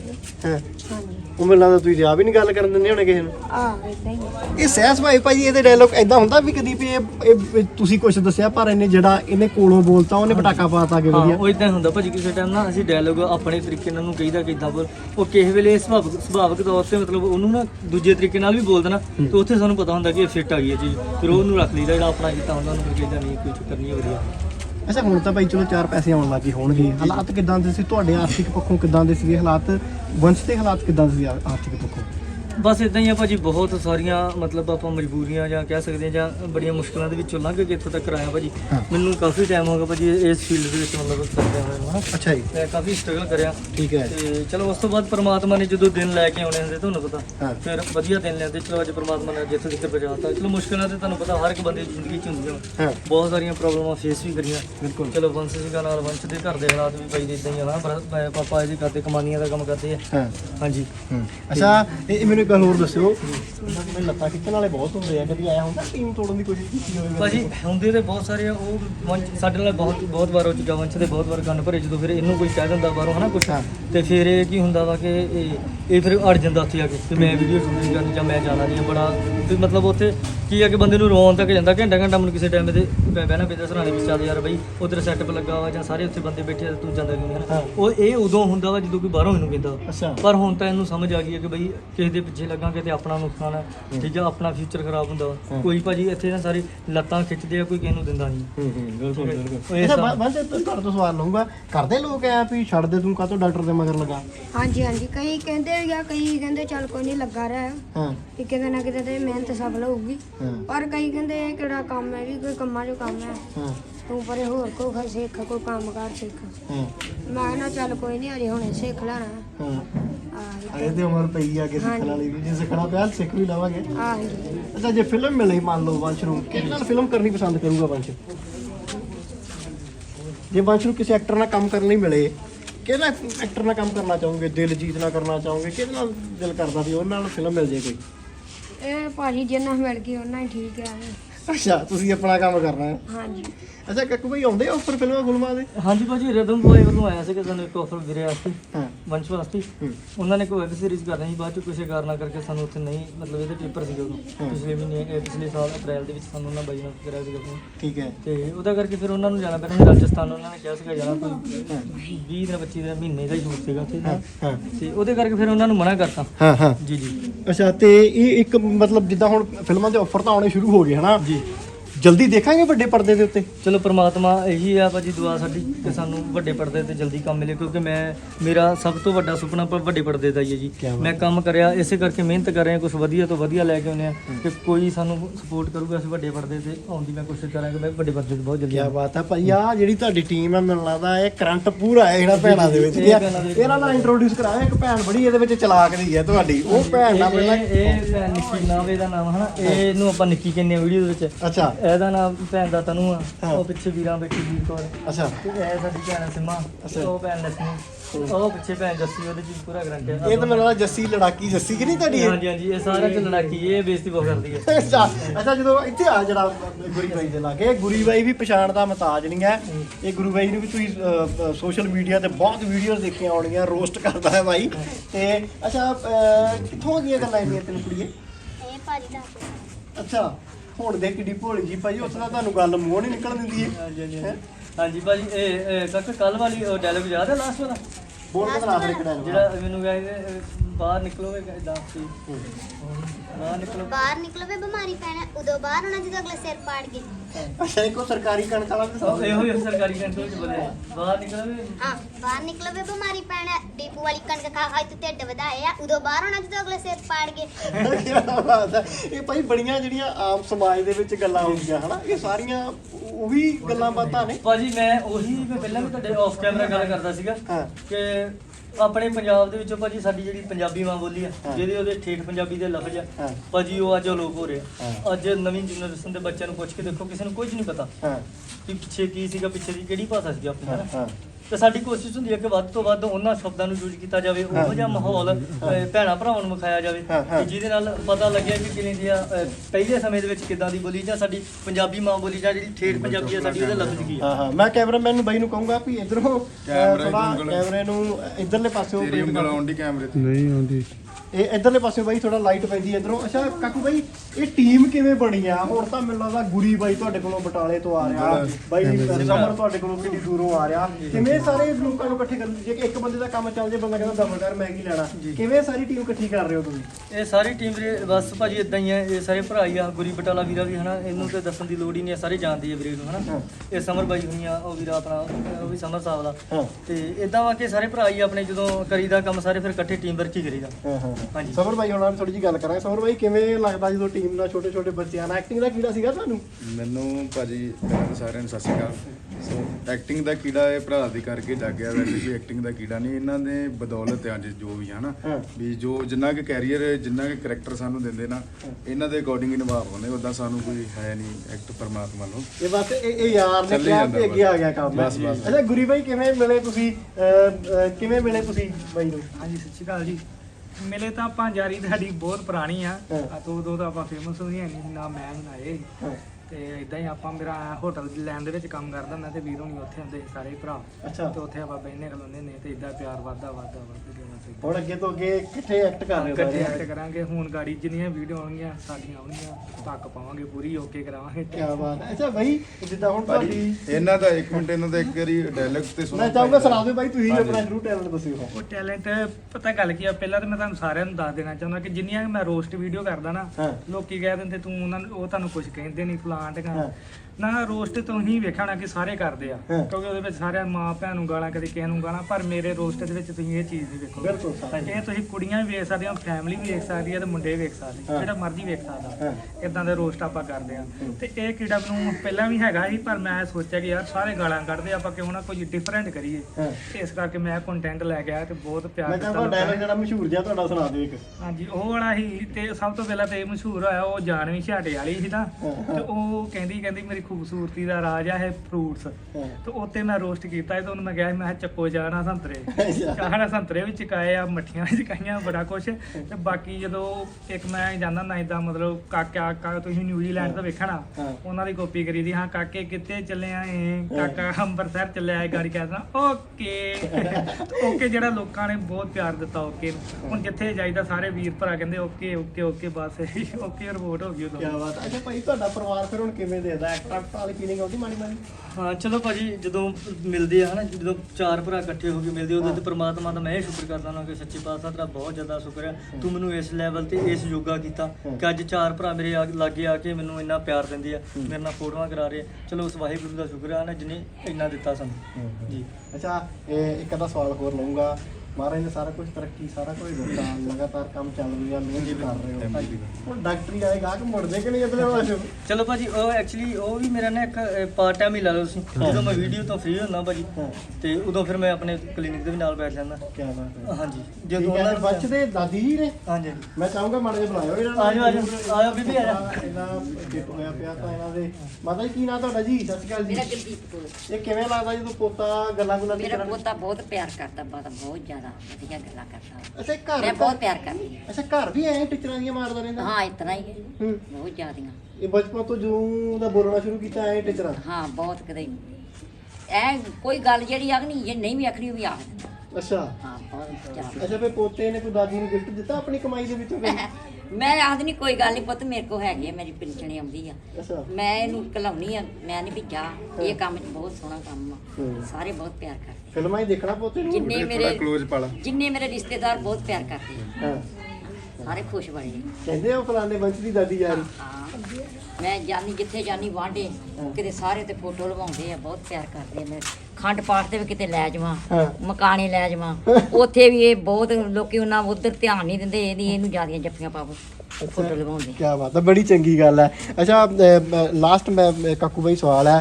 ਹਾਂ? ਹਾਂਜੀ। ਉਹ ਮੈਨੂੰ ਲੱਗਦਾ ਤੁਸੀਂ ਆਪ ਹੀ ਨਹੀਂ ਗੱਲ ਕਰਨ ਦਿੰਦੇ ਹੋਣੇ ਕਿਸੇ ਨੂੰ। ਆਹ ਇਦਾਂ ਹੀ ਆ। ਇਹ ਸਹਿਸ ਭਾਈ ਭਾਜੀ ਇਹਦੇ ਡਾਇਲੋਗ ਐਦਾਂ ਹੁੰਦਾ ਵੀ ਕਦੀ ਵੀ ਇਹ ਇਹ ਵੀ ਤੁਸੀਂ ਕੁਝ ਦੱਸਿਆ ਪਰ ਇਹਨੇ ਜਿਹੜਾ ਇਹਨੇ ਕੋਲੋਂ ਬੋਲਤਾ ਉਹਨੇ ਪਟਾਕਾ ਪਾਤਾ ਕਿ ਹਾਂ ਵਧੀਆ ਉਹ ਇਦਾਂ ਹੁੰਦਾ ਭਾਜੀ ਕਿਸੇ ਟਾਈਮ ਨਾ ਅਸੀਂ ਡਾਇਲੋਗ ਆਪਣੇ ਤਰੀਕੇ ਨਾਲ ਨੂੰ ਕਹੀਦਾ ਕਿਦਾਂ ਬੋਲ ਉਹ ਕਿਸੇ ਵੇਲੇ ਸੁਭਾਵਿਕ ਸੁਭਾਵਿਕ ਤੌਰ ਤੇ ਮਤਲਬ ਉਹਨੂੰ ਨਾ ਦੂਜੇ ਤਰੀਕੇ ਨਾਲ ਵੀ ਬੋਲਦਾ ਨਾ ਤੇ ਉੱਥੇ ਸਾਨੂੰ ਪਤਾ ਹੁੰਦਾ ਕਿ ਇਹ ਫਿੱਟ ਆ ਗਈ ਹੈ ਚੀਜ਼। ਫਿਰ ਉਹਨੂੰ ਰੱਖ ਲਈਦਾ ਜਿਹੜਾ ਆਪਣਾ ਕੀਤਾ ਹੁੰਦਾ ਉਹਨੂੰ ਕਹਿੰਦਾ ਨਹੀਂ ਕੋਈ ਚੱਕਰ ਨਹੀਂ ਹੈ ਵਧੀਆ। ਅੱਛਾ, ਹੁਣ ਤਾਂ ਭਾਈ ਚਲੋ ਚਾਰ ਪੈਸੇ ਆਉਣ ਲੱਗੇ ਹੋਣਗੇ। ਹਾਲਾਤ ਕਿਦਾਂ ਦੇ ਸੀ? ਤੁਹਾਡੇ ਆਰਥਿਕ ਪੱਖੋਂ ਕਿਦਾਂ ਦੇ ਸੀਗੇ ਹਾਲਾਤ? ਵੰਸ਼ ਦੇ ਹਾਲਾਤ ਕਿਦਾਂ ਦੇ ਸੀ ਆਰਥਿਕ ਪੱਖੋਂ? ਬਸ ਇਦਾਂ ਹੀ ਆ ਭਾਜੀ ਬਹੁਤ ਸਾਰੀਆਂ ਮਤਲਬ ਆਪਾਂ ਮਜਬੂਰੀਆਂ ਜਾਂ ਕਹਿ ਸਕਦੇ ਹਾਂ ਜਾਂ ਬੜੀਆਂ ਮੁਸ਼ਕਲਾਂ ਦੇ ਵਿੱਚੋਂ ਲੰਘ ਕੇ ਇੱਥੋਂ ਤੱਕ ਆਇਆ ਭਾਜੀ। ਹਾਂ। ਮੈਨੂੰ ਕਾਫੀ ਟਾਈਮ ਹੋ ਗਿਆ ਭਾਜੀ ਇਸ ਫੀਲਡ ਦੇ ਵਿੱਚ ਮਤਲਬ ਕਰਦੇ ਹੋਏ ਨੂੰ ਹਨਾ? ਅੱਛਾ ਜੀ। ਮੈਂ ਕਾਫੀ ਸਟਰਗਲ ਕਰਿਆ। ਠੀਕ ਹੈ। ਤੇ ਚਲੋ ਉਸ ਤੋਂ ਬਾਅਦ ਪ੍ਰਮਾਤਮਾ ਨੇ ਜਦੋਂ ਦਿਨ ਲੈ ਕੇ ਆਉਣੇ ਹੁੰਦੇ ਤੁਹਾਨੂੰ ਪਤਾ ਹਾਂ। ਫਿਰ ਵਧੀਆ ਦਿਨ ਲੈਂਦੇ ਚਲੋ ਅੱਜ ਪ੍ਰਮਾਤਮਾ ਨੇ ਜਿੱਥੇ ਤੱਕ ਪਹੁੰਚਾਤਾ। ਚਲੋ ਮੁਸ਼ਕਲਾਂ ਤੇ ਤੁਹਾਨੂੰ ਪਤਾ ਹਰ ਇੱਕ ਬੰਦੇ ਦੀ ਜ਼ਿੰਦਗੀ 'ਚ ਹੁੰਦੀਆਂ। ਹਾਂ। ਬਹੁਤ ਸਾਰੀਆਂ ਪ੍ਰੋਬਲਮਾਂ ਫੇਸ ਵੀ ਕਰੀਆਂ। ਬਿਲਕੁਲ। ਚਲੋ ਵੰਸ਼ ਸੀਗਾ ਨਾਲ ਵੰਸ਼ ਦੇ ਘਰ ਦੇ ਹਾਲਾਤ ਵੀ ਭਾਈ ਦੇ ਇਦਾਂ ਹੀ ਆ ਨਾ ਬਰ- ਪਾਪਾ ਇਹਦੇ ਕਰਦੇ ਕਮਾਨੀਆਂ ਦਾ ਕੰਮ ਕਰਦੇ ਆ। ਹਾਂ। ਹਾਂਜੀ। ਹੂੰ। ਅੱਛਾ ਇਹ ਇਹ ਮੈਨੂੰ ਇੱਕ ਗੱਲ ਹੋਰ ਦੱਸਿਓ। ਮੈਨੂੰ ਲੱਤਾਂ ਖਿੱਚਣ ਵਾਲੇ ਬਹੁਤ ਹੁੰਦੇ ਆ ਕਦੀ ਆਇਆ ਹੁੰਦਾ ਟੀਮ ਤੋੜਨ ਦੀ ਕੋਸ਼ਿਸ਼ ਕੀਤੀ ਹੋਵੇ ਭਾਜੀ ਹੁੰਦੇ ਤੇ ਬਹੁਤ ਸਾਰੇ ਆ ਉਹ ਵੰਸ਼ ਸਾਡੇ ਨਾਲ ਬਹੁਤ ਬਹੁਤ ਵਾਰ ਹੋ ਚੁੱਕਾ ਵੰਸ਼ ਦੇ ਬਹੁਤ ਵਾਰ ਕੰਨ ਭਰੇ ਜਦੋਂ ਫਿਰ ਇਹਨੂੰ ਕੋਈ ਕਹਿ ਦਿੰਦਾ ਬਾਹਰੋਂ ਹਨਾ ਕੁਛ। ਤੇ ਫਿਰ ਇਹ ਕੀ ਹੁੰਦਾ ਵਾ ਕਿ ਇਹ ਇਹ ਫਿਰ ਅੜ ਜਾਂਦਾ ਉੱਥੇ ਆ ਕੇ ਤੇ ਮੈਂ ਵੀਡੀਓ ਸ਼ੂਟਿੰਗ ਕਰਨ ਜਾਂ ਮੈਂ ਜਾਣਾ ਨਹੀਂ ਬੜਾ ਵੀ ਮਤਲਬ ਉੱਥੇ ਕੀ ਆ ਕਿ ਬੰਦੇ ਨੂੰ ਰੋਣ ਤੱਕ ਜਾਂਦਾ ਘੰਟਾ ਘੰਟਾ ਮੈਨੂੰ ਕਿਸੇ ਟਾਈਮ ਤੇ ਬਹਿ- ਬਹਿਣਾ ਪੈਂਦਾ ਸਰਾਣੇ ਵਿੱਚ ਚੱਲ ਯਾਰ ਬਈ ਉਧਰ ਸੈਟਅਪ ਲੱਗਾ ਹੋਇਆ ਜਾਂ ਸਾਰੇ ਉੱਥੇ ਬੰਦੇ ਬੈਠੇ ਆ ਤੂੰ ਜਾਂਦਾ ਕਿਉਂ ਨਹੀਂ ਹਾਂ। ਹੈ। ਉਹ ਇਹ ਉਦੋਂ ਹੁੰਦਾ ਵਾ ਜਦੋਂ ਕੋਈ ਬਾਹਰੋਂ ਮੈਨੂੰ ਕਹਿੰਦਾ। ਪਰ ਹੁਣ ਤਾਂ ਇਹਨੂੰ ਸਮਝ ਆ ਗਈ ਹੈ ਕਿ ਬਈ ਕਿਸੇ ਦੇ ਪਿੱਛੇ ਲੱਗਾਂਗੇ ਤੇ ਆਪਣਾ ਨੁਕਸਾਨ ਹੈ ਠੀਕ ਹੈ ਆਪਣਾ ਫਿਊਚਰ ਖਰਾਬ ਹੁੰਦਾ। ਕੋਈ ਭਾਜੀ ਇੱਥੇ ਨਾ ਸਾਰੇ ਲੱਤਾਂ ਖਿੱਚਦੇ ਆ ਕੋਈ ਕਿਸੇ ਨੂੰ ਦਿੰਦਾ ਨਹੀਂ ਹੂੰ ਬਿਲਕੁਲ। ਬਿਲਕੁਲ। ਤੁਹਾਡੇ ਤੋਂ ਸਵਾਲ ਲਊਂਗਾ ਕਰਦੇ ਲੋਕ ਐ ਵੀ ਛੱਡ ਦੇ ਤੂੰ ਕਾਹਤੋਂ ਡਾਕਟਰ ਦੇ ਮਗਰ ਲਗਾ? ਹਾਂਜੀ ਹਾਂਜੀ। ਕਈ ਕਹਿੰਦੇ ਜਾਂ ਕਈ ਕਹਿੰਦੇ ਚੱਲ ਕੋਈ ਨਹੀਂ ਲੱਗਾ ਰਹਿ। ਹਾਂ। ਕਿ ਕਿਤੇ ਨਾ ਕਿਤੇ ਤੇ ਮਿਹਨਤ ਸਫਲ ਹੋਊਗੀ। ਹਾਂ। ਪਰ ਕਈ ਕਹਿੰਦੇ ਇਹ ਕਿਹੜਾ ਕੰਮ ਹੈ ਵੀ ਕੋਈ ਕੰਮਾਂ 'ਚੋਂ ਕੰਮ ਹੈ। ਹਾਂ। ਤੂੰ ਪਰੇ ਹੋਰ ਕੋਈ ਸਿੱਖ ਕੋਈ ਕੰਮ ਕਰ ਸਿੱਖ। ਹਾਂ। ਮੈਂ ਨਾ ਚੱਲ ਕੋਈ ਨਹੀਂ ਅਜੇ ਹੁਣੇ ਸਿੱਖ ਲੈਣਾ। ਹਾਂ। ਆਹ ਅਜੇ ਤੇ ਉਮਰ ਪਈ ਆ ਕਿ ਸਿੱਖਣ ਵਾਲੀ ਵੀ। ਜੇ ਸਿੱਖਣਾ ਪਿਆ ਸਿੱਖ ਵੀ ਲਵਾਂਗੇ। ਆਹ। ਅੱਛਾ ਜੇ ਫਿਲਮ ਮਿਲੇ ਮੰਨ ਲਓ ਵੰਸ਼ ਨੂੰ ਕਿਹਦੇ ਨਾਲ ਫਿਲਮ ਕਰਨੀ ਪਸੰਦ ਕਰੂਗਾ ਵੰਸ਼ ਜੇ ਵੰਸ਼ ਨੂੰ ਕਿਸੇ ਐਕਟਰ ਨਾਲ ਕੰਮ ਕਰਨ ਲਈ ਮਿਲੇ ਕਿਹੜਾ ਐਕਟਰ ਨਾਲ ਕੰਮ ਕਰਨਾ ਚਾਹੋਗੇ? ਦਿਲਜੀਤ ਨਾਲ ਕਰਨਾ ਚਾਹੋਗੇ? ਕਿਹਦੇ ਨਾਲ ਦਿਲ ਕਰਦਾ ਵੀ ਉਹਨਾਂ ਨਾਲ ਫਿਲਮ ਮਿਲ ਜੇ ਕੋਈ? ਇਹ ਭਾਜੀ ਜਿੰਨਾ ਮਿਲ ਗਈ ਉਹਨਾਂ ਹੀ ਠੀਕ ਹੈ। ਅੱਛਾ ਤੁਸੀਂ ਆਪਣਾ ਕੰਮ ਕਰਨਾ ਹੈ। ਹਾਂਜੀ। ਅੱਛਾ ਕੱਕੂ ਭਾਈ ਆਉਂਦੇ ਆਫਰ ਫਿਲਮਾਂ ਗੁਲਮਾਂ ਦੇ? ਹਾਂਜੀ ਭਾਜੀ ਰਦਮ ਬੋਏ ਵੱਲੋਂ ਆਇਆ ਸੀ ਕਿ ਸਾਨੂੰ ਇੱਕ ਆਫਰ ਵੀਰੇ ਵਾਸਤੇ ਹਾਂ। ਵੰਸ਼ ਵਾਸਤੇ। ਹੂੰ। ਉਹਨਾਂ ਨੇ ਕੋਈ ਵੈਬ ਸੀਰੀਜ਼ ਕਰਨੀ ਸੀ ਬਾਅਦ ਚ ਕਿਸੇ ਕਾਰਨਾਂ ਕਰਕੇ ਸਾਨੂੰ ਉੱਥੇ ਨਹੀਂ ਮਤਲਬ ਇਹਦੇ ਪੇਪਰ ਸੀਗੇ ਉਦੋਂ। ਪਿਛਲੇ ਮਹੀਨੇ ਇਹ ਪਿਛਲੇ ਸਾਲ ਅਪ੍ਰੈਲ ਦੇ ਵਿੱਚ ਸਾਨੂੰ ਉਹਨਾਂ ਬਾਈ ਨਾਲ ਕਰਿਆ ਸੀਗਾ phone। ਠੀਕ ਹੈ। ਤੇ ਉਹਦਾ ਕਰਕੇ ਫਿਰ ਉਹਨਾਂ ਨੂੰ ਜਾਣਾ ਪੈਣਾ ਸੀ ਰਾਜਸਥਾਨ ਉਹਨਾਂ ਨੇ ਕਿਹਾ ਸੀਗਾ ਜਾਣਾ ਕੋਈ 20 ਦਿਨ 25 ਦਿਨ ਮਹੀਨੇ ਦਾ ਹੀ ਸ਼ੂਟ ਸੀਗਾ ਉੱਥੇ। ਹਾਂ ਹਾਂ। ਤੇ ਉਹਦੇ ਕਰਕੇ ਫਿਰ ਉਹਨਾਂ ਨੂੰ ਮਨਾ ਕਰਤਾ। ਹਾਂ ਹਾਂ। ਜੀ ਜੀ। ਅੱਛਾ ਤੇ ਇਹ ਇੱਕ ਮਤਲਬ ਜਿੱਦਾਂ ਹੁਣ ਫਿਲਮਾਂ ਦੇ ਆਫਰ ਤਾਂ ਆਉਣੇ ਸ਼ੁਰੂ ਹੋ ਗਏ ਹਨਾ? ਜੀ ਜਲਦੀ ਦੇਖਾਂਗੇ ਵੱਡੇ ਪਰਦੇ ਦੇ ਉੱਤੇ? ਚਲੋ ਪ੍ਰਮਾਤਮਾ ਇਹੀ ਆ ਭਾਜੀ ਦੁਆ ਸਾਡੀ ਕਿ ਸਾਨੂੰ ਵੱਡੇ ਪਰਦੇ ਤੇ ਜਲਦੀ ਕੰਮ ਮਿਲੇ ਕਿਉਂਕਿ ਮੈਂ ਮੇਰਾ ਸਭ ਤੋਂ ਵੱਡਾ ਸੁਪਨਾ ਪਰ ਵੱਡੇ ਪਰਦੇ ਦਾ ਹੀ ਹੈ ਜੀ। ਮੈਂ ਕੰਮ ਕਰਿਆ ਇਸੇ ਕਰਕੇ ਮਿਹਨਤ ਕਰ ਰਿਹਾ ਕੁਝ ਵਧੀਆ ਤੋਂ ਵਧੀਆ ਲੈ ਕੇ ਆਉਂਦੇ ਆ ਕਿ ਕੋਈ ਸਾਨੂੰ ਸਪੋਰਟ ਕਰੂਗਾ ਅਸੀਂ ਵੱਡੇ ਪਰਦੇ ਤੇ ਆਉਣ ਦੀ ਮੈਂ ਕੋਸ਼ਿਸ਼ ਕਰਾਂਗਾ ਮੈਂ ਵੱਡੇ ਪਰਦੇ ਤੇ ਬਹੁਤ ਜਲਦੀ ਕੀ ਬਾਤ ਹੈ ਭਾਈ ਆ ਜਿਹੜੀ ਤੁਹਾਡੀ ਟੀਮ ਹੈ ਮੈਨੂੰ ਲੱਗਦਾ ਇਹ ਕਰੰਟ ਪੂਰਾ ਹੈ ਜਿਹੜਾ ਭੈਣਾਂ ਦੇ ਵਿੱਚ। ਦੇ। ਇਹਨਾਂ ਨਾਲ ਇੰਟਰੋਡਿਊਸ ਕਰਾਇਆ ਇੱਕ ਭੈਣ ਬੜੀ ਇਹਦੇ ਵਿੱਚ ਚਲਾਕ ਦੀ ਹੈ ਤੁਹਾਡੀ। ਉਹ ਭੈਣ ਇਹ ਪਹਿਲਾਂ ਇਹ ਨਿੱਕੀ ਨਾਵੇ ਦਾ ਨਾਮ ਹਨਾ ਇਹਨੂੰ ਆਪਾਂ ਨਿੱਕੀ ਕਹਿੰਦੇ ਆ ਵੀਡੀਓ ਦੇ ਵਿੱਚ। ਅੱਛਾ। ਇਹਦਾ ਨਾਮ ਭੈਣ ਦਾ ਤਨੂ ਆ। ਹਾਂ। ਉਹ ਪਿੱਛੇ ਵੀਰਾਂ ਬੈਠੀ ਵੀਰ ਕੌਰ ਅੱਛਾ। ਤੇ ਇਹ ਸਾਡੀ ਭੈਣ ਸਿਮਾ। ਅੱਛਾ। ਉਹ ਭੈਣ ਲక్ష్ਮੀ ਉਹ ਪਿੱਛੇ ਭੈਣ ਜੱਸੀ ਉਹਦੇ ਚ ਪੂਰਾ ਗਰੰਟ ਇਹ ਤਾਂ ਮੈਨੂੰ ਲੱਗਦਾ ਜੱਸੀ ਲੜਾਕੀ ਜੱਸੀ ਕਿ ਨਹੀਂ ਤੁਹਾਡੀ ਇਹ? ਹਾਂਜੀ ਹਾਂਜੀ ਇਹ ਸਾਰਾ ਚ ਲੜਾਕੀ ਇਹ ਬੇਇੱਜ਼ਤੀ ਬਹੁਤ ਕਰਦੀ ਹੈ ਅੱਛਾ ਅੱਛਾ ਜਦੋਂ ਇੱਥੇ ਆ ਜਿਹੜਾ ਗੁਰੀ ਬਾਈ ਦੇ ਲਾਗੇ ਇਹ ਗੁਰੀ ਬਾਈ ਵੀ ਪਛਾਣ ਦਾ ਮਤਾਜ ਨਹੀਂ ਹੈ। ਇਹ ਗੁਰੂ ਬਾਈ ਨੂੰ ਵੀ ਤੁਸੀਂ ਸੋਸ਼ਲ ਮੀਡੀਆ ਤੇ ਬਹੁਤ ਵੀਡੀਓਜ਼ ਦੇਖੀਆਂ ਆਉਣੀਆਂ ਰੋਸਟ ਕਰਦਾ ਹੈ ਬਾਈ। ਤੇ ਅੱਛਾ ਅਹ, ਕਿੱਥੋਂ ਦੀਆਂ ਗੱਲਾਂ ਇੰਨੀਆਂ ਤੈਨੂੰ ਕੁੜੀਏ? ਇਹ ਭਾਜੀ ਦਾ ਅੱਛਾ। ਹੁਣ ਦੇ ਕਿੱਡੀ ਭੋਲੀ ਜੀ ਭਾਈ ਉਸ ਦਾ ਤੁਹਾਨੂੰ ਗੱਲ ਮੂੰਹ ਨਹੀਂ ਨਿਕਲਣ ਦਿੰਦੀ ਹੈ ਹਾਂਜੀ ਹਾਂਜੀ ਹਾਂਜੀ। ਹਾਂਜੀ ਭਾਜੀ ਇਹ ਇਹ ਕਾਕਾ ਕੱਲ ਵਾਲੀ ਡਾਇਲੌਗ ਯਾਦ ਹੈ ਲਾਸਟ ਵਾਲਾ? ਬੋਲ ਕੇ ਸੁਣਾ ਦੇ ਕਿਹੜਾ ਜਿਹੜਾ ਮੈਨੂੰ ਕਹਿੰਦੇ ਬਾਹਰ ਨਿਕਲੋਗੇ ਇਦਾਂ ਸੀ ਬਾਹਰ ਨਿਕਲੋ। ਬਾਹਰ ਨਿਕਲੋ ਵੇ ਬਿਮਾਰੀ ਪੈਣਾ ਉਦੋਂ ਬਾਹਰ ਹੋਣਾ ਜਦੋਂ ਅਗਲੇ ਸਿਰ ਪਾੜ ਗਏ। ਅੱਛਾ ਇੱਕੋ ਸਰਕਾਰੀ ਕਣਕ ਵਾਲਾ ਵੀ ਉਹ ਇਹੋ ਹੀ ਸਰਕਾਰੀ ਕੰਟਰੋਲ ਚ ਬੋਲਿਆ ਬਾਹਰ ਨਿਕਲੋਗੇ ਹਾਂ ਬਾਹਰ ਨਿਕਲੋ ਵੇ ਬਿਮਾਰੀ ਪੈਣਾ ਡੀਪੂ ਵਾਲੀ ਕਣਕ ਖਾ ਖਾ ਤੂੰ ਢਿੱਡ ਵਧਾਏ ਆ ਉਦੋਂ ਬਾਹਰ ਹੋਣਾ ਜਦੋਂ ਅਗਲੇ ਸਿਰ ਪਾੜ ਗਏ। ਕਿਆ ਬਾਤ ਹੈ। ਇਹ ਭਾਈ ਬੜੀਆਂ ਜਿਹੜੀਆਂ ਆਮ ਸਮਾਜ ਦੇ ਵਿੱਚ ਗੱਲਾਂ ਹੁੰਦੀਆਂ ਹਨਾ? ਇਹ ਸਾਰੀਆਂ ਉਹ ਵੀ ਗੱਲਾਂ ਬਾਤਾਂ ਨੇ। ਭਾਜੀ ਮੈਂ ਉਹੀ ਮੈਂ ਪਹਿਲਾਂ ਵੀ ਤੁਹਾਡੇ ਆਫ ਕੈਮਰਾ ਗੱਲ ਕਰਦਾ ਸੀਗਾ ਹਾਂ। ਕਿ ਆਪਣੇ ਪੰਜਾਬ ਦੇ ਵਿੱਚੋਂ ਭਾਜੀ ਸਾਡੀ ਜਿਹੜੀ ਪੰਜਾਬੀ ਮਾਂ ਬੋਲੀ ਆ। ਜਿਹਦੇ ਉਹਦੇ ਠੇਠ ਪੰਜਾਬੀ ਦੇ ਲਫ਼ਜ਼ ਆ। ਭਾਜੀ ਉਹ ਅੱਜ ਅਲੋਪ ਹੋ ਰਿਹਾ ਹਾਂ। ਅੱਜ ਨਵੀਂ ਜਨਰੇਸ਼ਨ ਦੇ ਬੱਚਿਆਂ ਨੂੰ ਪੁੱਛ ਕੇ ਦੇਖੋ ਕਿਸੇ ਨੂੰ ਕੁਝ ਨਹੀਂ ਪਤਾ ਕਿ ਪਿੱਛੇ ਕੀ ਸੀਗਾ ਪਿੱਛੇ ਦੀ ਕਿਹੜੀ ਭਾਸ਼ਾ ਸੀ ਆਪਣੀ ਤੇ ਸਾਡੀ ਕੋਸ਼ਿਸ਼ ਹੁੰਦੀ ਹੈ ਕਿ ਵੱਧ ਤੋਂ ਵੱਧ ਉਹਨਾਂ ਸ਼ਬਦਾਂ ਨੂੰ ਯੂਜ਼ ਕੀਤਾ ਜਾਵੇ। ਉਹੋ ਜਿਹਾ ਮਾਹੌਲ ਅਹ, ਭੈਣਾਂ ਭਰਾਵਾਂ ਨੂੰ ਵਿਖਾਇਆ ਜਾਵੇ। ਕਿ ਜਿਹਦੇ ਨਾਲ ਪਤਾ ਲੱਗਿਆ ਕਿ ਕਿਵੇਂ ਦੀ ਆ ਅਹ, ਪਹਿਲੇ ਸਮੇਂ ਦੇ ਵਿੱਚ ਕਿੱਦਾਂ ਦੀ ਬੋਲੀ ਜਾਂ ਸਾਡੀ ਪੰਜਾਬੀ ਮਾਂ ਬੋਲੀ ਜਾਂ ਜਿਹੜੀ ਠੇਠ ਪੰਜਾਬੀ ਆ ਸਾਡੀ ਉਹਦੇ ਲਫ਼ਜ਼ ਕੀ ਆ ਹਾਂ ਹਾਂ ਮੈਂ ਕੈਮਰਾਮੈਨ ਨੂੰ ਬਾਈ ਨੂੰ ਕਹੂੰਗਾ ਵੀ ਇਧਰੋਂ ਕੈਮਰਾ ਥੋੜਾ ਉਂਗਲ। ਕੈਮਰੇ ਨੂੰ ਇਧਰਲੇ ਤੇਰੀ ਉਂਗਲ। ਆਉਣ ਦੀ ਕੈਮਰੇ ਤੇ ਨਹੀਂ ਆਉਂਦੀ ਇਹ ਇਧਰਲੇ ਪਾਸਿਓਂ ਬਾਈ ਥੋੜਾ ਲਾਈਟ ਪੈਂਦੀ ਹੈ ਇਧਰੋਂ। ਅੱਛਾ ਕਾਕੂ ਬਾਈ ਇਹ ਟੀਮ ਕਿਵੇਂ ਬਣੀ ਆ? ਹੁਣ ਤਾਂ ਮੈਨੂੰ ਲੱਗਦਾ ਗੁਰੀ ਬਾਈ ਤੁਹਾਡੇ ਕੋਲੋਂ ਬਟਾਲੇ ਤੋਂ ਆ ਰਿਹਾ। ਬਾਈ ਸਮਰ ਤੁਹਾਡੇ ਕੋਲੋਂ ਕਿੰਨੀ ਦੂਰੋਂ ਆ ਰਿਹਾ। ਕਿਵੇਂ ਸਾਰੇ ਲੋਕਾਂ ਨੂੰ ਇਕੱਠੇ ਕਰ ਜੇ ਇੱਕ ਬੰਦੇ ਦਾ ਕੰਮ ਚੱਲ ਜੇ ਬੰਦਾ ਕਹਿੰਦਾ ਦਫਾ ਕਰ ਮੈਂ ਕੀ ਲੈਣਾ? ਕਿਵੇਂ ਸਾਰੀ ਟੀਮ ਇਕੱਠੀ ਕਰ ਰਹੇ ਹੋ ਤੁਸੀਂ? ਇਹ ਸਾਰੀ ਟੀਮ ਵੀਰੇ ਬਸ ਭਾਜੀ ਇਦਾਂ ਹੀ ਆ। ਇਹ ਸਾਰੇ ਭਰਾ ਹੀ ਆ ਗੁਰੀ ਬਟਾਲਾ ਵੀਰਾ ਵੀ ਹਨਾ ਇਹਨੂੰ ਤੇ ਦੱਸਣ ਦੀ ਲੋੜ ਹੀ ਨਹੀਂ ਸਾਰੇ ਜਾਣਦੇ ਆ ਵੀਰੇ ਨੂੰ। ਹਨਾ। ਇਹ ਸਮਰ ਬਾਈ ਹੁਣੀ ਆ ਉਹ ਵੀਰਾ ਆਪਣਾ ਉਹ ਵੀ ਸਮਰ ਸਾਹਿਬ ਦਾ। ਤੇ ਇਦਾਂ ਵਾ ਕਿ ਸਾਰੇ ਭਰਾ ਹੀ ਆਪਣੇ ਜਦੋਂ ਕਰੀਦਾ ਕੰਮ ਸਾਰੇ ਫਿਰ ਇਕੱਠੇ ਟੀਮ ਵਰਕ ਹੀ ਕਰੀਦਾ। ਹਾਂ ਹਾਂ। ਹਾਂਜੀ। ਸਮਰ ਬਾਈ ਹੁਣ ਥੋੜੀ ਜੀ ਗੱਲ ਕਰਾਂਗੇ। ਸਮਰ ਬਾਈ ਕਿਵੇਂ ਲੱਗਦਾ ਜਦੋਂ ਟੀਮ ਨਾਲ ਛੋਟੇ ਛੋਟੇ ਬੱਚਿਆਂ ਨਾਲ ਐਕਟਿੰਗ ਦਾ ਕੀੜਾ ਸੀਗਾ ਤੁਹਾਨੂੰ? ਮੈਨੂੰ ਭਾਜੀ ਪਹਿਲਾਂ ਤਾਂ ਸਾਰਿਆਂ ਨੂੰ ਸਤਿ ਸ਼੍ਰੀ ਅਕਾਲ। ਸੋ ਐਕਟਿੰਗ ਦਾ ਕੀੜਾ ਇਹ ਭਰਾ ਦੀ ਕਰਕੇ ਜਾਗਿਆ ਵੈਸੇ ਕੋਈ ਐਕਟਿੰਗ ਦਾ ਕੀੜਾ ਨਹੀਂ। ਇਹਨਾਂ ਦੇ ਬਦੌਲਤ ਆ ਅੱਜ ਜੋ ਵੀ ਹਨਾ। ਵੀ ਜੋ ਜਿੰਨਾ ਕਿ ਕੈਰੀਅਰ ਜਿੰਨਾ ਕਿ ਕਰੈਕਟਰ ਸਾਨੂੰ ਦਿੰਦੇ ਨਾ ਇਹਨਾਂ ਦੇ ਅਕੋਰਡਿੰਗ ਹੀ ਨਿਭਾ ਪਾਉਂਦੇ। ਉਦਾਂ ਸਾਨੂੰ ਕੋਈ ਹੈ ਨਹੀਂ ਐਕਟ ਪਰਮਾਤਮਾ ਨੂੰ। ਇਹ ਬਸ ਇਹ ਇਹ ਯਾਰ ਨੇ ਚੱਲੀ ਕਿਹਾ ਜਾਂਦਾ ਕਿ ਅੱਗੇ ਆ ਗਿਆ ਕੰਮ। ਬਸ, ਬਸ। ਅੱਛਾ ਗੁਰੀ ਬਾਈ ਕਿਵੇਂ ਮਿਲੇ ਤੁਸੀਂ? ਅਹ, ਅਹ, ਕਿਵੇਂ ਮਿਲੇ ਤੁਸੀਂ ਬਾਈ ਨੂੰ? ਹਾਂਜੀ ਸਤਿ ਸ਼੍ਰੀ ਅਕਾਲ ਜੀ। ਮਿਲੇ ਤਾਂ ਆਪਾਂ ਜਾਰੀ ਸਾਡੀ ਬਹੁਤ ਪੁਰਾਣੀ ਆ ਹਾਂ। ਆ ਤੋਂ ਉਦੋਂ ਤਾਂ ਆਪਾਂ ਫੇਮਸ ਹੋਈ ਨਹੀਂ ਨਾ ਮੈਂ ਬਣਾਏ ਹਾਂ। ਤੇ ਇਦਾਂ ਹੀ ਆਪਾਂ ਮੇਰਾ ਹੋਟਲ ਲੈਣ ਦੇ ਵਿੱਚ ਕੰਮ ਕਰਦਾ ਮੈਂ ਤੇ ਵੀਰ ਹੋਣੀ ਉੱਥੇ ਹੁੰਦੇ ਸੀ ਸਾਰੇ ਭਰਾ। ਅੱਛਾ। ਤੇ ਉੱਥੇ ਆਪਾਂ ਬੈਠਨੇ ਖਲੋਂਦੇ ਨੇ ਤੇ ਇਦਾਂ ਪਿਆਰ ਵੱਧਦਾ ਵੱਧਦਾ ਵੱਧਦਾ ਜਾਣਾ ਚਾਹੀਦਾ ਹੁਣ ਅੱਗੇ ਤੋਂ ਅੱਗੇ ਇਕੱਠੇ ਐਕਟ ਕਰ ਰਹੇ ਹੋ ਇਕੱਠੇ ਸਾਰੇ? ਐਕਟ ਕਰਾਂਗੇ ਹੁਣ ਗਾੜੀ ਜਿੰਨੀਆਂ ਵੀਡੀਓ ਆਉਣਗੀਆਂ ਸਾਡੀਆਂ ਆਉਣਗੀਆਂ ਪੱਕ ਪਾਵਾਂਗੇ ਪੂਰੀ ਓਕੇ ਕਰਾਵਾਂਗੇ। ਕੀ ਬਾਤ ਹੈ। ਅੱਛਾ ਭਾਈ ਜਿੱਦਾਂ ਹੁਣ ਤੁਹਾਡੀ ਇਹਨਾਂ ਦਾ ਇੱਕ ਮਿੰਟ ਇਹਨਾਂ ਦਾ ਇੱਕ ਵਾਰੀ ਡਾਇਲੌਗ ਤੇ ਸੁਣੋ। ਮੈਂ ਚਾਹੂੰਗਾ ਸੁਣਾ ਦਿਓ ਭਾਈ ਤੁਸੀਂ ਆਪਣਾ ਸ਼ੁਰੂ ਟੈਲੈਂਟ ਦੱਸਿਓ ਉਹ ਟੈਲੈਂਟ ਪਤਾ ਗੱਲ ਕੀ ਆ ਪਹਿਲਾਂ ਤਾਂ ਮੈਂ ਤੁਹਾਨੂੰ ਸਾਰਿਆਂ ਨੂੰ ਦੱਸ ਦੇਣਾ ਚਾਹੁੰਦਾ ਕਿ ਜਿੰਨੀਆਂ ਮੈਂ ਰੋਸਟ ਵੀਡੀਓ ਕਰਦਾ ਨਾ ਹਾਂ। ਲੋਕੀ ਕਹਿ ਦਿੰਦੇ ਤੂੰ ਉਹਨਾਂ ਨੂੰ ਉਹ ਤੁਹਾਨੂੰ ਕੁਝ ਕਹਿੰਦੇ ਨਹੀਂ ਫਲਾਂਟ ਹਾਂ। ਨਾ ਰੋਸਟ ਤੋਂ ਹੀ ਵੇਖਣਾ ਕਿ ਸਾਰੇ ਕਰਦੇ ਆ ਹਾਂ। ਕਿਉਂਕਿ ਉਹਦੇ ਵਿੱਚ ਸਾਰਿਆਂ ਮਾਂ ਭੈਣ ਨੂੰ ਗਾਲਾਂ ਕਦੇ ਕਿਸੇ ਨੂੰ ਗਾਲਾਂ ਪਰ ਮੇਰੇ ਰੋਸਟ ਦੇ ਵਿੱਚ ਤੁਸੀਂ ਇਹ ਚੀਜ਼ ਨਹੀਂ ਵੇਖੋਗੇ ਬਿਲਕੁਲ ਸਹੀ। ਇਹ ਤੁਸੀਂ ਕੁੜੀਆਂ ਵੀ ਵੇਖ ਸਕਦੇ ਹੋ ਫੈਮਿਲੀ ਵੀ ਵੇਖ ਸਕਦੀ ਹੈ ਤੇ ਮੁੰਡੇ ਵੀ ਵੇਖ ਸਕਦੇ ਹਾਂ। ਜਿਹੜਾ ਮਰਜ਼ੀ ਵੇਖ ਸਕਦਾ ਹਾਂ। ਇਦਾਂ ਦੇ ਰੋਸਟ ਆਪਾਂ ਕਰਦੇ ਆ ਤੇ ਇਹ ਕੀੜਾ ਮੈਨੂੰ ਪਹਿਲਾਂ ਵੀ ਹੈਗਾ ਸੀ ਪਰ ਮੈਂ ਸੋਚਿਆ ਕਿ ਯਾਰ ਸਾਰੇ ਗਾਲਾਂ ਕੱਢਦੇ ਆਪਾਂ ਕਿਉਂ ਨਾ ਕੁਝ ਡਿਫਰੈਂਟ ਕਰੀਏ ਹਾਂ। ਇਸ ਕਰਕੇ ਮੈਂ ਕੰਟੈਂਟ ਲੈ ਕੇ ਆਇਆ ਤੇ ਬਹੁਤ ਪਿਆਰ ਮੈਂ ਦਿੱਤਾ ਚਾਹੂੰਗਾ ਲੋਕਾਂ ਨੇ। ਡਾਇਲੌਗ ਜਿਹੜਾ ਮਸ਼ਹੂਰ ਜਿਹਾ ਤੁਹਾਡਾ ਸੁਣਾ ਦਿਓ ਇੱਕ ਹਾਂਜੀ ਉਹ ਵਾਲਾ ਹੀ ਤੇ ਸਭ ਤੋਂ ਪਹਿਲਾਂ ਤੇ ਇਹ ਮਸ਼ਹੂਰ ਹੋਇਆ ਉਹ ਜਾਨਵੀ ਛਾਟੇ ਵਾਲੀ ਸੀ ਨਾ ਤੇ ਉਹ ਕਹਿੰਦੀ ਕਹਿੰਦੀ ਮੇਰੀ ਖੂਬਸੂਰਤੀ ਦਾ ਰਾਜ ਆ ਇਹ ਫਰੂਟਸ। ਤੇ ਉੱਤੇ ਮੈਂ ਰੋਸਟ ਕੀਤਾ ਤੇ ਉਹਨੂੰ ਮੈਂ ਕਿਹਾ ਸੀ ਮੈਂ ਕਿਹਾ ਚੱਕੋ ਜਾਣਾ ਸੰਤਰੇ। ਚਾਹਣਾ ਸੰਤਰੇ ਵੀ ਚਕਾਏ ਆ ਮੱਠੀਆਂ ਵੀ ਚਕਾਈਆਂ ਬੜਾ ਕੁਛ। ਤੇ ਬਾਕੀ ਜਦੋਂ ਇੱਕ ਮੈਂ ਜਾਂਦਾ ਨਾ ਇਦਾਂ ਮਤਲਬ ਕਾਕਾ ਕਾ ਤੁਸੀਂ ਨਿਊਜ਼ੀਲੈਂਡ ਤੋਂ ਵੇਖਣਾ ਹਾਂ। ਉਹਨਾਂ ਦੀ ਕਾਪੀ ਕਰੀ ਦੀ ਹਾਂ ਕਾਕੇ ਕਿੱਥੇ ਚੱਲੇ ਆਏ ਕਾਕਾ ਅੰਮ੍ਰਿਤਸਰ ਚੱਲਿਆ ਹੈ ਗਾੜੀ ਕਹਿੰਦਾ ਓਕੇ। ਓਕੇ ਜਿਹੜਾ ਲੋਕਾਂ ਨੇ ਬਹੁਤ ਪਿਆਰ ਦਿੱਤਾ ਓਕੇ। ਨੂੰ ਹੁਣ ਜਿੱਥੇ ਜਾਈਦਾ ਸਾਰੇ ਵੀਰ ਭਰਾ ਕਹਿੰਦੇ ਓਕੇ ਓਕੇ ਓਕੇ ਬਸ। ਓਕੇ ਰਿਪੋਰਟ ਹੋ ਗਈ ਕੀ ਉਦੋਂ ਬਾਤ। ਅੱਛਾ ਭਾਈ ਤੁਹਾਡਾ ਪਰਿਵਾਰ ਫਿਰ ਹੁਣ ਕਿਵੇਂ ਦੇਖਦਾ ਐਕਟਰ ਵਾਲੀ ਫੀਲਿੰਗ ਆਉਂਦੀ ਮਾੜੀ ਮਾੜੀ? ਹਾਂ ਚਲੋ ਭਾਜੀ ਜਦੋਂ ਮਿਲਦੇ ਆ ਹਨਾ ਜਦੋਂ ਚਾਰ ਭਰਾ ਇਕੱਠੇ ਹੋ ਕੇ ਮਿਲਦੇ ਉਹਦੇ ਤੇ ਪ੍ਰਮਾਤਮਾ ਦਾ ਮੈਂ ਇਹ ਸ਼ੁਕਰ ਕਰਦਾ ਹਾਂ ਕਿ ਸੱਚੇ ਪਾਤਸ਼ਾਹ ਤੇਰਾ ਬਹੁਤ ਜ਼ਿਆਦਾ ਸ਼ੁਕਰ ਹੈ। ਤੂੰ ਮੈਨੂੰ ਇਸ ਲੈਵਲ ਤੇ ਇਸ ਯੋਗਾ ਕੀਤਾ ਕਿ ਅੱਜ ਚਾਰ ਭਰਾ ਮੇਰੇ ਆ- ਲਾਗੇ ਆ ਕੇ ਮੈਨੂੰ ਇੰਨਾ ਪਿਆਰ ਦਿੰਦੇ ਆ ਮੇਰੇ ਨਾਲ ਫੋਟੋਆਂ ਕਰਾ ਰਹੇ ਆ। ਚਲੋ ਉਸ ਵਾਹਿਗੁਰੂ ਦਾ ਸ਼ੁਕਰ ਹੈ ਨਾ ਜਿਹਨੇ ਇੰਨਾ ਦਿੱਤਾ ਸਾਨੂੰ। ਜੀ। ਅੱਛਾ ਇਹ ਇੱਕ ਅੱਧਾ ਸਵਾਲ ਹੋਰ ਲਵਾਂਗਾ ਮਹਾਰਾਜ ਨੇ ਸਾਰਾ ਕੁਝ ਤਰੱਕੀ ਸਾਰਾ ਕੁਝ ਦਿੱਤਾ। ਲਗਾਤਾਰ ਕੰਮ ਚੱਲ ਰਿਹਾ ਮਿਹਨਤ ਕਰ ਰਹੇ ਹੋ ਹੁਣ ਡਾਕਟਰੀ ਆਏ ਗਾਹਕ ਮੁੜਦੇ ਕਿ ਨਹੀਂ ਅਗਲੇ ਵਾਰ? ਚਲੋ ਭਾਜੀ ਉਹ ਐਕਚੁਅਲੀ ਉਹ ਵੀ ਮੇਰਾ ਨਾ ਇੱਕ ਪਾਰਟ ਟਾਈਮ ਹੀ ਲਾ ਲਓ ਤੁਸੀਂ। ਜਦੋਂ ਮੈਂ ਵੀਡੀਓ ਤੋਂ ਫ੍ਰੀ ਹੁੰਦਾ ਭਾਜੀ। ਤੇ ਉਦੋਂ ਫਿਰ ਮੈਂ ਆਪਣੇ ਕਲੀਨਿਕ ਦੇ ਵੀ ਨਾਲ ਬੈਠ ਜਾਂਦਾ। ਕੀ ਬਾਤ ਹੈ। ਹਾਂਜੀ। ਜਦੋਂ ਉਹਨਾਂ ਉਹਨਾਂ ਬੱਚ ਦੇ ਦਾਦੀ ਜੀ ਨੇ? ਹਾਂਜੀ। ਮੈਂ ਚਾਹੂੰਗਾ ਮਾੜੇ ਜਿਹਾ ਬੁਲਾਇਓ ਇਹਨਾਂ ਆ ਜਾਓ, ਆ ਜਾਓ। ਆ ਜਾਓ ਬੀਬੀ, ਆ ਜਾਓ। ਇਹਨਾਂ ਕਿਟ ਹੋਇਆ ਪਿਆ ਤਾਂ ਇਹਨਾਂ ਦੇ। ਮਾਤਾ ਜੀ ਕੀ ਨਾਂ ਤੁਹਾਡਾ ਜੀ? ਸਤਿ ਸ਼੍ਰੀ ਅਕਾਲ ਜੀ। ਮੇਰਾ ਗੁਰਦੀਪ ਕੌਰ। ਇਹ ਕਿਵੇਂ ਲੱਗਦਾ ਜਦੋਂ ਪੋਤਾ ਗੱਲਾਂ ਗੁੱਲਾਂ ਨਹੀਂ ਮੇਰਾ ਪੋਤਾ ਬਹੁਤ ਪਿਆਰ ਕਰਦਾ ਬਹੁਤ ਬਹੁਤ ਜ਼ਿਆਦਾ। ਵਧੀਆ ਗੱਲਾਂ ਕਰਦਾ। ਅੱਛਾ ਇਹ ਘਰ ਮੈਂ ਬਹੁਤ ਪਿਆਰ ਕਰਦੀ ਹਾਂ। ਅੱਛਾ ਘਰ ਵੀ ਐਂ ਟਿਚਰਾਂ ਦੀਆਂ ਮਾਰਦਾ ਰਹਿੰਦਾ? ਹਾਂ ਇਤਨਾ ਹੀ ਹੈ। ਹੂੰ। ਬਹੁਤ ਜ਼ਿਆਦੀਆਂ। ਇਹ ਬਚਪਨ ਤੋਂ ਜਦੋਂ ਦਾ ਬੋਲਣਾ ਸ਼ੁਰੂ ਕੀਤਾ ਐਂ ਟਿਚਰਾਂ। ਹਾਂ ਬਹੁਤ ਕਦੇ। ਐ ਕੋਈ ਗੱਲ ਜਿਹੜੀ ਆਖਣੀ ਜੇ ਨਹੀਂ ਵੀ ਆਖਣੀ ਉਹ ਵੀ ਆਖ ਦਿੰਦਾ। ਅੱਛਾ। ਹਾਂ ਬਹੁਤ ਜ਼ਿਆਦਾ। ਅੱਛਾ ਫੇ ਪੋਤੇ ਨੇ ਕੋਈ ਦਾਦੀ ਨੂੰ ਗਿਫਟ ਦਿੱਤਾ ਆਪਣੀ ਕਮਾਈ ਦੇ ਵਿੱਚੋਂ ਫਿਰ? ਮੈਂ ਆਖਦੀ ਨਹੀਂ ਕੋਈ ਗੱਲ ਨਹੀਂ ਪੁੱਤ ਮੇਰੇ ਕੋ ਹੈਗੀ ਆ ਮੇਰੀ ਪਿੰਚਣੀ ਆਉਂਦੀ ਆ। ਅੱਛਾ। ਮੈਂ ਇਹਨੂੰ ਕਲਾਉਣੀ ਆ ਮੈਂ ਨਹੀਂ ਵੀ ਜਾ ਇਹ ਕੰਮ 'ਚ ਬਹੁਤ ਸੋਹਣਾ ਕੰਮ ਆ। ਸਾਰੇ ਬਹੁਤ ਪਿਆਰ ਕਰਦੇ ਫਿਲਮਾਂ ਹੀ ਦੇਖਣਾ ਪੋਤੇ ਨੂੰ ਜਿੰਨੇ ਮੇਰੇ ক্লোਜ਼ ਪਾਲਾ ਜਿੰਨੇ ਮੇਰੇ ਰਿਸ਼ਤੇਦਾਰ ਬਹੁਤ ਪਿਆਰ ਕਰਦੇ ਆ। ਹਾਂ। ਸਾਰੇ ਖੁਸ਼ ਆ ਕਹਿੰਦੇ ਉਹ ਫਲਾਣੇ ਬੰਚ ਦੀ ਦਾਦੀ ਹਾਂ। ਮੈਂ ਜਾਨੀ ਜਿੱਥੇ ਜਾਨੀ ਵਾਂਡੇ ਕਿਤੇ ਸਾਰੇ ਤੇ ਫੋਟੋ ਲਵਾਉਂਦੇ ਆ ਬਹੁਤ ਪਿਆਰ ਕਰਦੇ ਆ ਮੇਰੇ ਖੰਡ ਪਾਠ ਤੇ ਵੀ ਕਿਤੇ ਲੈ ਜਾਵਾਂ। ਮਕਾਨੇ ਲੈ ਜਾਵਾਂ। ਉੱਥੇ ਵੀ ਇਹ ਬਹੁਤ ਲੋਕੀ ਉਹਨਾਂ ਉਧਰ ਧਿਆਨ ਨਹੀਂ ਦਿੰਦੇ ਇਹਦੀ ਇਹਨੂੰ ਜਿਆਦੀਆਂ ਜੱਫੀਆਂ ਪਾਵੋ ਫੋਟੋ ਲਵਾਉਂਦੇ। ਕੀ ਬਾਤ ਹੈ ਬੜੀ ਚੰਗੀ ਗੱਲ ਹੈ ਅੱਛਾ ਲਾਸਟ ਮੈਂ ਮੈਂ ਕਾਕੂ ਬਾਈ ਸਵਾਲ ਹੈ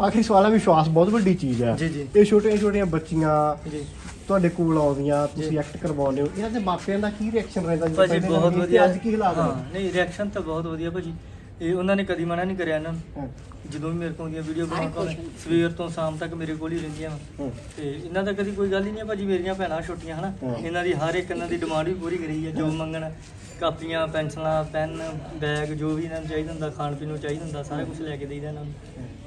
ਆਖਰੀ ਸਵਾਲ ਹੈ ਵਿਸ਼ਵਾਸ ਬਹੁਤ ਵੱਡੀ ਚੀਜ਼ ਹੈ ਜੀ, ਜੀ। ਇਹ ਛੋਟੀਆਂ ਛੋਟੀਆਂ ਬੱਚੀਆਂ ਜੀ। ਤੁਹਾਡੇ ਕੋਲ ਆਉਂਦੀਆਂ ਤੁਸੀਂ ਐਕਟ ਕਰਵਾਉਂਦੇ ਹੋ। ਇਹਨਾਂ ਦੇ ਮਾਪਿਆਂ ਦਾ ਕੀ ਰਿਐਕਸ਼ਨ ਰਹਿੰਦਾ ਪਹਿਲੇ ਬਹੁਤ ਵਧੀਆ। ਅੱਜ ਕੀ ਹਾਲਾਤ ਨੇ? ਨਹੀਂ ਰਿਐਕਸ਼ਨ ਤਾਂ ਬਹੁਤ ਵਧੀਆ ਭਾਜੀ। ਇਹ ਉਹਨਾਂ ਨੇ ਕਦੀ ਮਨਾ ਨਹੀਂ ਕਰਿਆ ਇਹਨਾਂ ਨੂੰ ਹਾਂ, ਜਦੋਂ ਵੀ ਮੇਰੇ ਕੋਲ ਆਉਂਦੀਆਂ ਵੀਡੀਓ ਸਾਰੇ ਬਣਾ ਕੇ ਖੁਸ਼ ਹੁੰਦੇ। ਸਵੇਰ ਤੋਂ ਸ਼ਾਮ ਤੱਕ ਮੇਰੇ ਕੋਲ ਹੀ ਰਹਿੰਦੀਆਂ ਵਾਂ। ਹਾਂ। ਤੇ ਇਹਨਾਂ ਦਾ ਕਦੀ ਕੋਈ ਗੱਲ ਹੀ ਨਹੀਂ ਹੈ ਭਾਜੀ ਮੇਰੀਆਂ ਭੈਣਾਂ ਛੋਟੀਆਂ ਹਨਾ ਹਾਂ। ਇਹਨਾਂ ਦੀ ਹਰ ਇੱਕ ਇਹਨਾਂ ਦੀ ਡਿਮਾਂਡ ਵੀ ਪੂਰੀ ਕਰੀ ਹੈ ਜੋ ਮੰਗਣ ਕਾਪੀਆਂ ਪੈਨਸਲਾਂ ਪੈਨ ਬੈਗ ਜੋ ਵੀ ਇਹਨਾਂ ਨੂੰ ਚਾਹੀਦਾ ਹੁੰਦਾ ਖਾਣ ਪੀਣ ਨੂੰ ਚਾਹੀਦਾ ਹੁੰਦਾ ਸਾਰਾ ਕੁਝ ਲੈ ਕੇ ਦੇਈਦਾ ਇਹਨਾਂ ਨੂੰ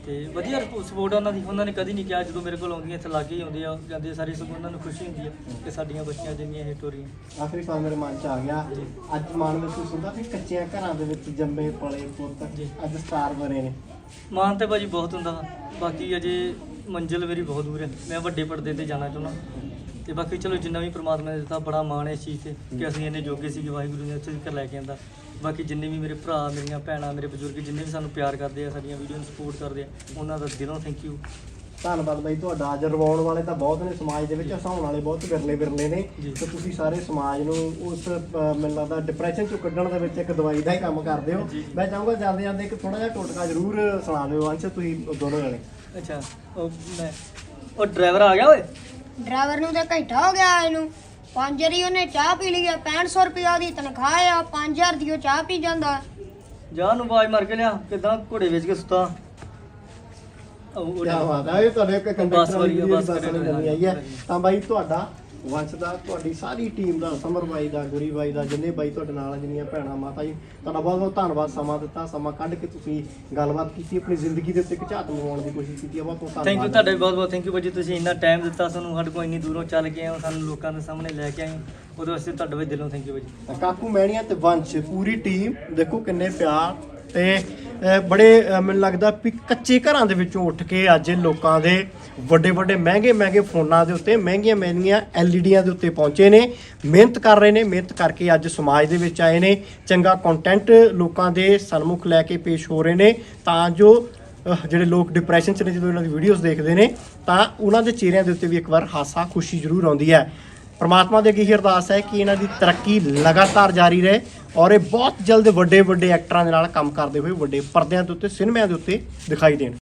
ਤੇ ਵਧੀਆ ਸਪੋਰਟ ਉਹਨਾਂ ਦੀ। ਉਹਨਾਂ ਨੇ ਕਦੀ ਨਹੀਂ ਕਿਹਾ ਜਦੋਂ ਮੇਰੇ ਕੋਲ ਆਉਂਦੀਆਂ ਇੱਥੇ ਲਾਗੇ ਹੀ ਆਉਂਦੇ ਆ ਜਾਂਦੇ ਸਾਰੇ ਸਗੋਂ ਉਹਨਾਂ ਨੂੰ ਖੁਸ਼ੀ ਹੁੰਦੀ ਹੈ ਕਿ ਸਾਡੀਆਂ ਬੱਚੀਆਂ ਜਿੰਨੀਆਂ ਹਿੱਟ ਹੋ ਰਹੀਆਂ। ਆਖਰੀ ਸਵਾਲ ਮੇਰੇ ਮਨ ਚ ਆ ਗਿਆ। ਅੱਜ ਮਨ ਵਿੱਚ ਹੁੰਦਾ ਵੀ ਕੱਚਿਆਂ ਘਰਾਂ ਦੇ ਵਿੱਚ ਜੰਮੇ ਪਲੇ ਪੁੱਤ। ਅੱਜ ਸਟਾਰ ਬਣੇ ਨੇ। ਮਾਨ ਤੇ ਭਾਜੀ ਬਹੁਤ ਹੁੰਦਾ। ਬਾਕੀ ਅਜੇ ਮੰਜ਼ਿਲ ਮੇਰੀ ਬਹੁਤ ਦੂਰ ਹੈ। ਮੈਂ ਵੱਡੇ ਪਰਦੇ ਤੇ ਜਾਣਾ ਚਾਹੁੰਦਾ। ਤੇ ਬਾਕੀ ਚਲੋ ਜਿੰਨਾ ਵੀ ਪ੍ਰਮਾਤਮਾ ਨੇ ਦਿੱਤਾ ਬੜਾ ਮਾਣ ਹੈ ਇਸ ਚੀਜ਼ ਤੇ ਕਿ ਅਸੀਂ ਇੰਨੇ ਜੋਗੇ ਸੀ ਕਿ ਵਾਹਿਗੁਰੂ ਨੇ ਇੱਥੇ ਤੱਕ ਲੈ ਕੇ ਆਂਦਾ। ਬਾਕੀ ਜਿੰਨੇ ਵੀ ਮੇਰੇ ਭਰਾ ਮੇਰੀਆਂ ਭੈਣਾਂ ਮੇਰੇ ਬਜ਼ੁਰਗ ਜਿੰਨੇ ਵੀ ਸਾਨੂੰ ਪਿਆਰ ਕਰਦੇ ਆ ਸਾਡੀਆਂ ਵੀਡੀਓ ਨੂੰ ਸਪੋਰਟ ਕਰਦੇ ਆ ਉਹਨਾਂ ਦਾ ਦਿਲੋਂ ਥੈਂਕ ਯੂ ਧੰਨਵਾਦ ਬਾਈ ਤੁਹਾਡਾ। ਅੱਜ ਰਵਾਉਣ ਵਾਲੇ ਤਾਂ ਬਹੁਤ ਨੇ ਸਮਾਜ ਦੇ ਵਿੱਚ ਹਸਾਉਣ ਵਾਲੇ ਬਹੁਤ ਵਿਰਲੇ ਵਿਰਲੇ ਨੇ। ਤੇ ਤੁਸੀਂ ਸਾਰੇ ਸਮਾਜ ਨੂੰ ਉਸ ਮੈਨੂੰ ਲੱਗਦਾ ਡਿਪਰੈਸ਼ਨ ਚੋਂ ਕੱਢਣ ਦੇ ਵਿੱਚ ਇੱਕ ਦਵਾਈ ਦਾ ਹੀ ਕੰਮ ਕਰਦੇ ਹੋ। ਮੈਂ ਚਾਹੂੰਗਾ ਜਾਂਦੇ ਜਾਂਦੇ ਇੱਕ ਥੋੜਾ ਜਿਹਾ ਟੋਟਕਾ ਜ਼ਰੂਰ ਸੁਣਾ ਦਿਓ ਅੰਸ਼ ਤੁਸੀਂ ਦੋਨੋਂ ਜਣੇ। ਅੱਛਾ ਉਹ ਮੈਂ ਉਹ ਡਰਾਈਵਰ ਆ ਗਿਆ ਓਏ? ਡਰਾਈਵਰ ਨੂੰ ਤਾਂ ਘੰਟਾ ਹੋ ਗਿਆ ਇਹਨੂੰ। ਪੰਜ ਵਾਰੀ ਉਹਨੇ ਚਾਹ ਪੀ ਲਈ ਆ 6500 ਰੁਪਏ ਦੀ ਤਨਖਾਹ ਆ 5000 ਦੀ ਉਹ ਚਾਹ ਪੀ ਜਾਂਦਾ। ਜਾ ਨੂੰ ਆਵਾਜ਼ ਮਾਰ ਕੇ ਲਿਆ ਕਿਦਾਂ ਘੋੜੇ ਵੇਚ ਕੇ ਸੁੱਤਾ? ਉਹ- ਉਹ ਕੀ ਬਾਤ ਹੈ ਇਹ ਤੁਹਾਡੇ ਇੱਕ ਕੰਡਕਟਰ ਵਾਲੀ ਆ, ਬੱਸ ਬੱਸ ਵਾਲੀ ਕਰੇ ਨਵੀਂ ਆਈ ਹੈ ਤਾਂ ਬਾਈ ਤੁਹਾਡਾ ਵੰਸ਼ ਦਾ ਤੁਹਾਡੀ ਸਾਰੀ ਟੀਮ ਦਾ ਸਮਰ ਬਾਈ ਦਾ ਗੁਰੀ ਬਾਈ ਦਾ ਜਿੰਨੇ ਬਾਈ ਤੁਹਾਡੇ ਨਾਲ ਆ, ਜਿੰਨੀਆਂ ਭੈਣਾਂ ਮਾਤਾ ਜੀ ਤੁਹਾਡਾ ਬਹੁਤ ਬਹੁਤ ਧੰਨਵਾਦ ਸਮਾਂ ਦਿੱਤਾ ਸਮਾਂ ਕੱਢ ਕੇ ਤੁਸੀਂ ਗੱਲਬਾਤ ਕੀਤੀ ਆਪਣੀ ਜ਼ਿੰਦਗੀ ਦੇ ਉੱਤੇ ਇੱਕ ਝਾਤ ਲਗਾਉਣ ਦੀ ਕੋਸ਼ਿਸ਼ ਕੀਤੀ ਹੈ ਬਹੁਤ ਬਹੁਤ ਧੰਨਵਾਦ ਥੈਂਕ ਯੂ ਤੁਹਾਡਾ ਵੀ ਬਹੁਤ ਬਹੁਤ ਥੈਂਕ ਯੂ ਭਾਜੀ ਤੁਸੀਂ ਇੰਨਾ ਟਾਈਮ ਦਿੱਤਾ ਸਾਨੂੰ ਸਾਡੇ ਕੋਲ ਇੰਨੀ ਦੂਰੋਂ ਚੱਲ ਕੇ ਆਏ ਹੋ ਸਾਨੂੰ ਲੋਕਾਂ ਦੇ ਸਾਹਮਣੇ ਲੈ ਕੇ ਆਏ ਹੋ। ਉਹਦੇ ਵਾਸਤੇ ਤੁਹਾਡਾ ਵੀ ਦਿਲੋਂ ਥੈਂਕ ਯੂ ਭਾਜੀ ਤਾਂ ਕਾਕੂ ਮੈਣੀਆਂ ਤੇ ਵੰਸ਼ ਪੂਰੀ ਟੀਮ ਦੇਖੋ ਕਿੰਨੇ ਪਿਆਰ ਤੇ ਬੜੇ ਮੈਨੂੰ ਲੱਗਦਾ ਵੀ ਕੱਚੇ ਘਰਾਂ ਦੇ ਵਿੱਚੋਂ ਉੱਠ ਕੇ ਅੱਜ ਲੋਕਾਂ ਦੇ ਵੱਡੇ ਵੱਡੇ ਮਹਿੰਗੇ ਮਹਿੰਗੇ ਫੋਨਾਂ ਦੇ ਉੱਤੇ ਮਹਿੰਗੀਆਂ ਮਹਿੰਗੀਆਂ ਐਲਈਡੀਆਂ ਦੇ ਉੱਤੇ ਪਹੁੰਚੇ ਨੇ, ਮਿਹਨਤ ਕਰ ਰਹੇ ਨੇ, ਮਿਹਨਤ ਕਰਕੇ ਅੱਜ ਸਮਾਜ ਦੇ ਵਿੱਚ ਆਏ ਨੇ, ਚੰਗਾ ਕੰਟੈਂਟ ਲੋਕਾਂ ਦੇ ਸਨਮੁਖ ਲੈ ਕੇ ਪੇਸ਼ ਹੋ ਰਹੇ ਨੇ, ਤਾਂ ਜੋ ਜਿਹੜੇ ਲੋਕ ਡਿਪਰੈਸ਼ਨ 'ਚ ਨੇ ਜਦੋਂ ਇਹਨਾਂ ਦੀ ਵੀਡੀਓਜ਼ ਦੇਖਦੇ ਨੇ, ਤਾਂ ਉਹਨਾਂ ਦੇ ਚਿਹਰਿਆਂ ਦੇ ਉੱਤੇ ਵੀ ਇੱਕ ਵਾਰ ਹਾਸਾ ਖੁਸ਼ੀ ਜ਼ਰੂਰ ਆਉਂਦੀ ਹੈ। ਪਰਮਾਤਮਾ ਦੇ ਅੱਗੇ ਇਹ ਅਰਦਾਸ ਹੈ ਕਿ ਇਹਨਾਂ ਦੀ ਤਰੱਕੀ ਲਗਾਤਾਰ ਜਾਰੀ ਰਹੇ ਔਰ ਇਹ ਬਹੁਤ ਜਲਦ ਵੱਡੇ ਵੱਡੇ ਐਕਟਰਾਂ ਦੇ ਨਾਲ ਕੰਮ ਕਰਦੇ ਹੋਏ ਵੱਡੇ ਪਰਦਿਆਂ ਦੇ ਉੱਤੇ, ਸਿਨੇਮਿਆਂ ਦੇ ਉੱਤੇ ਦਿਖਾਈ ਦੇਣ।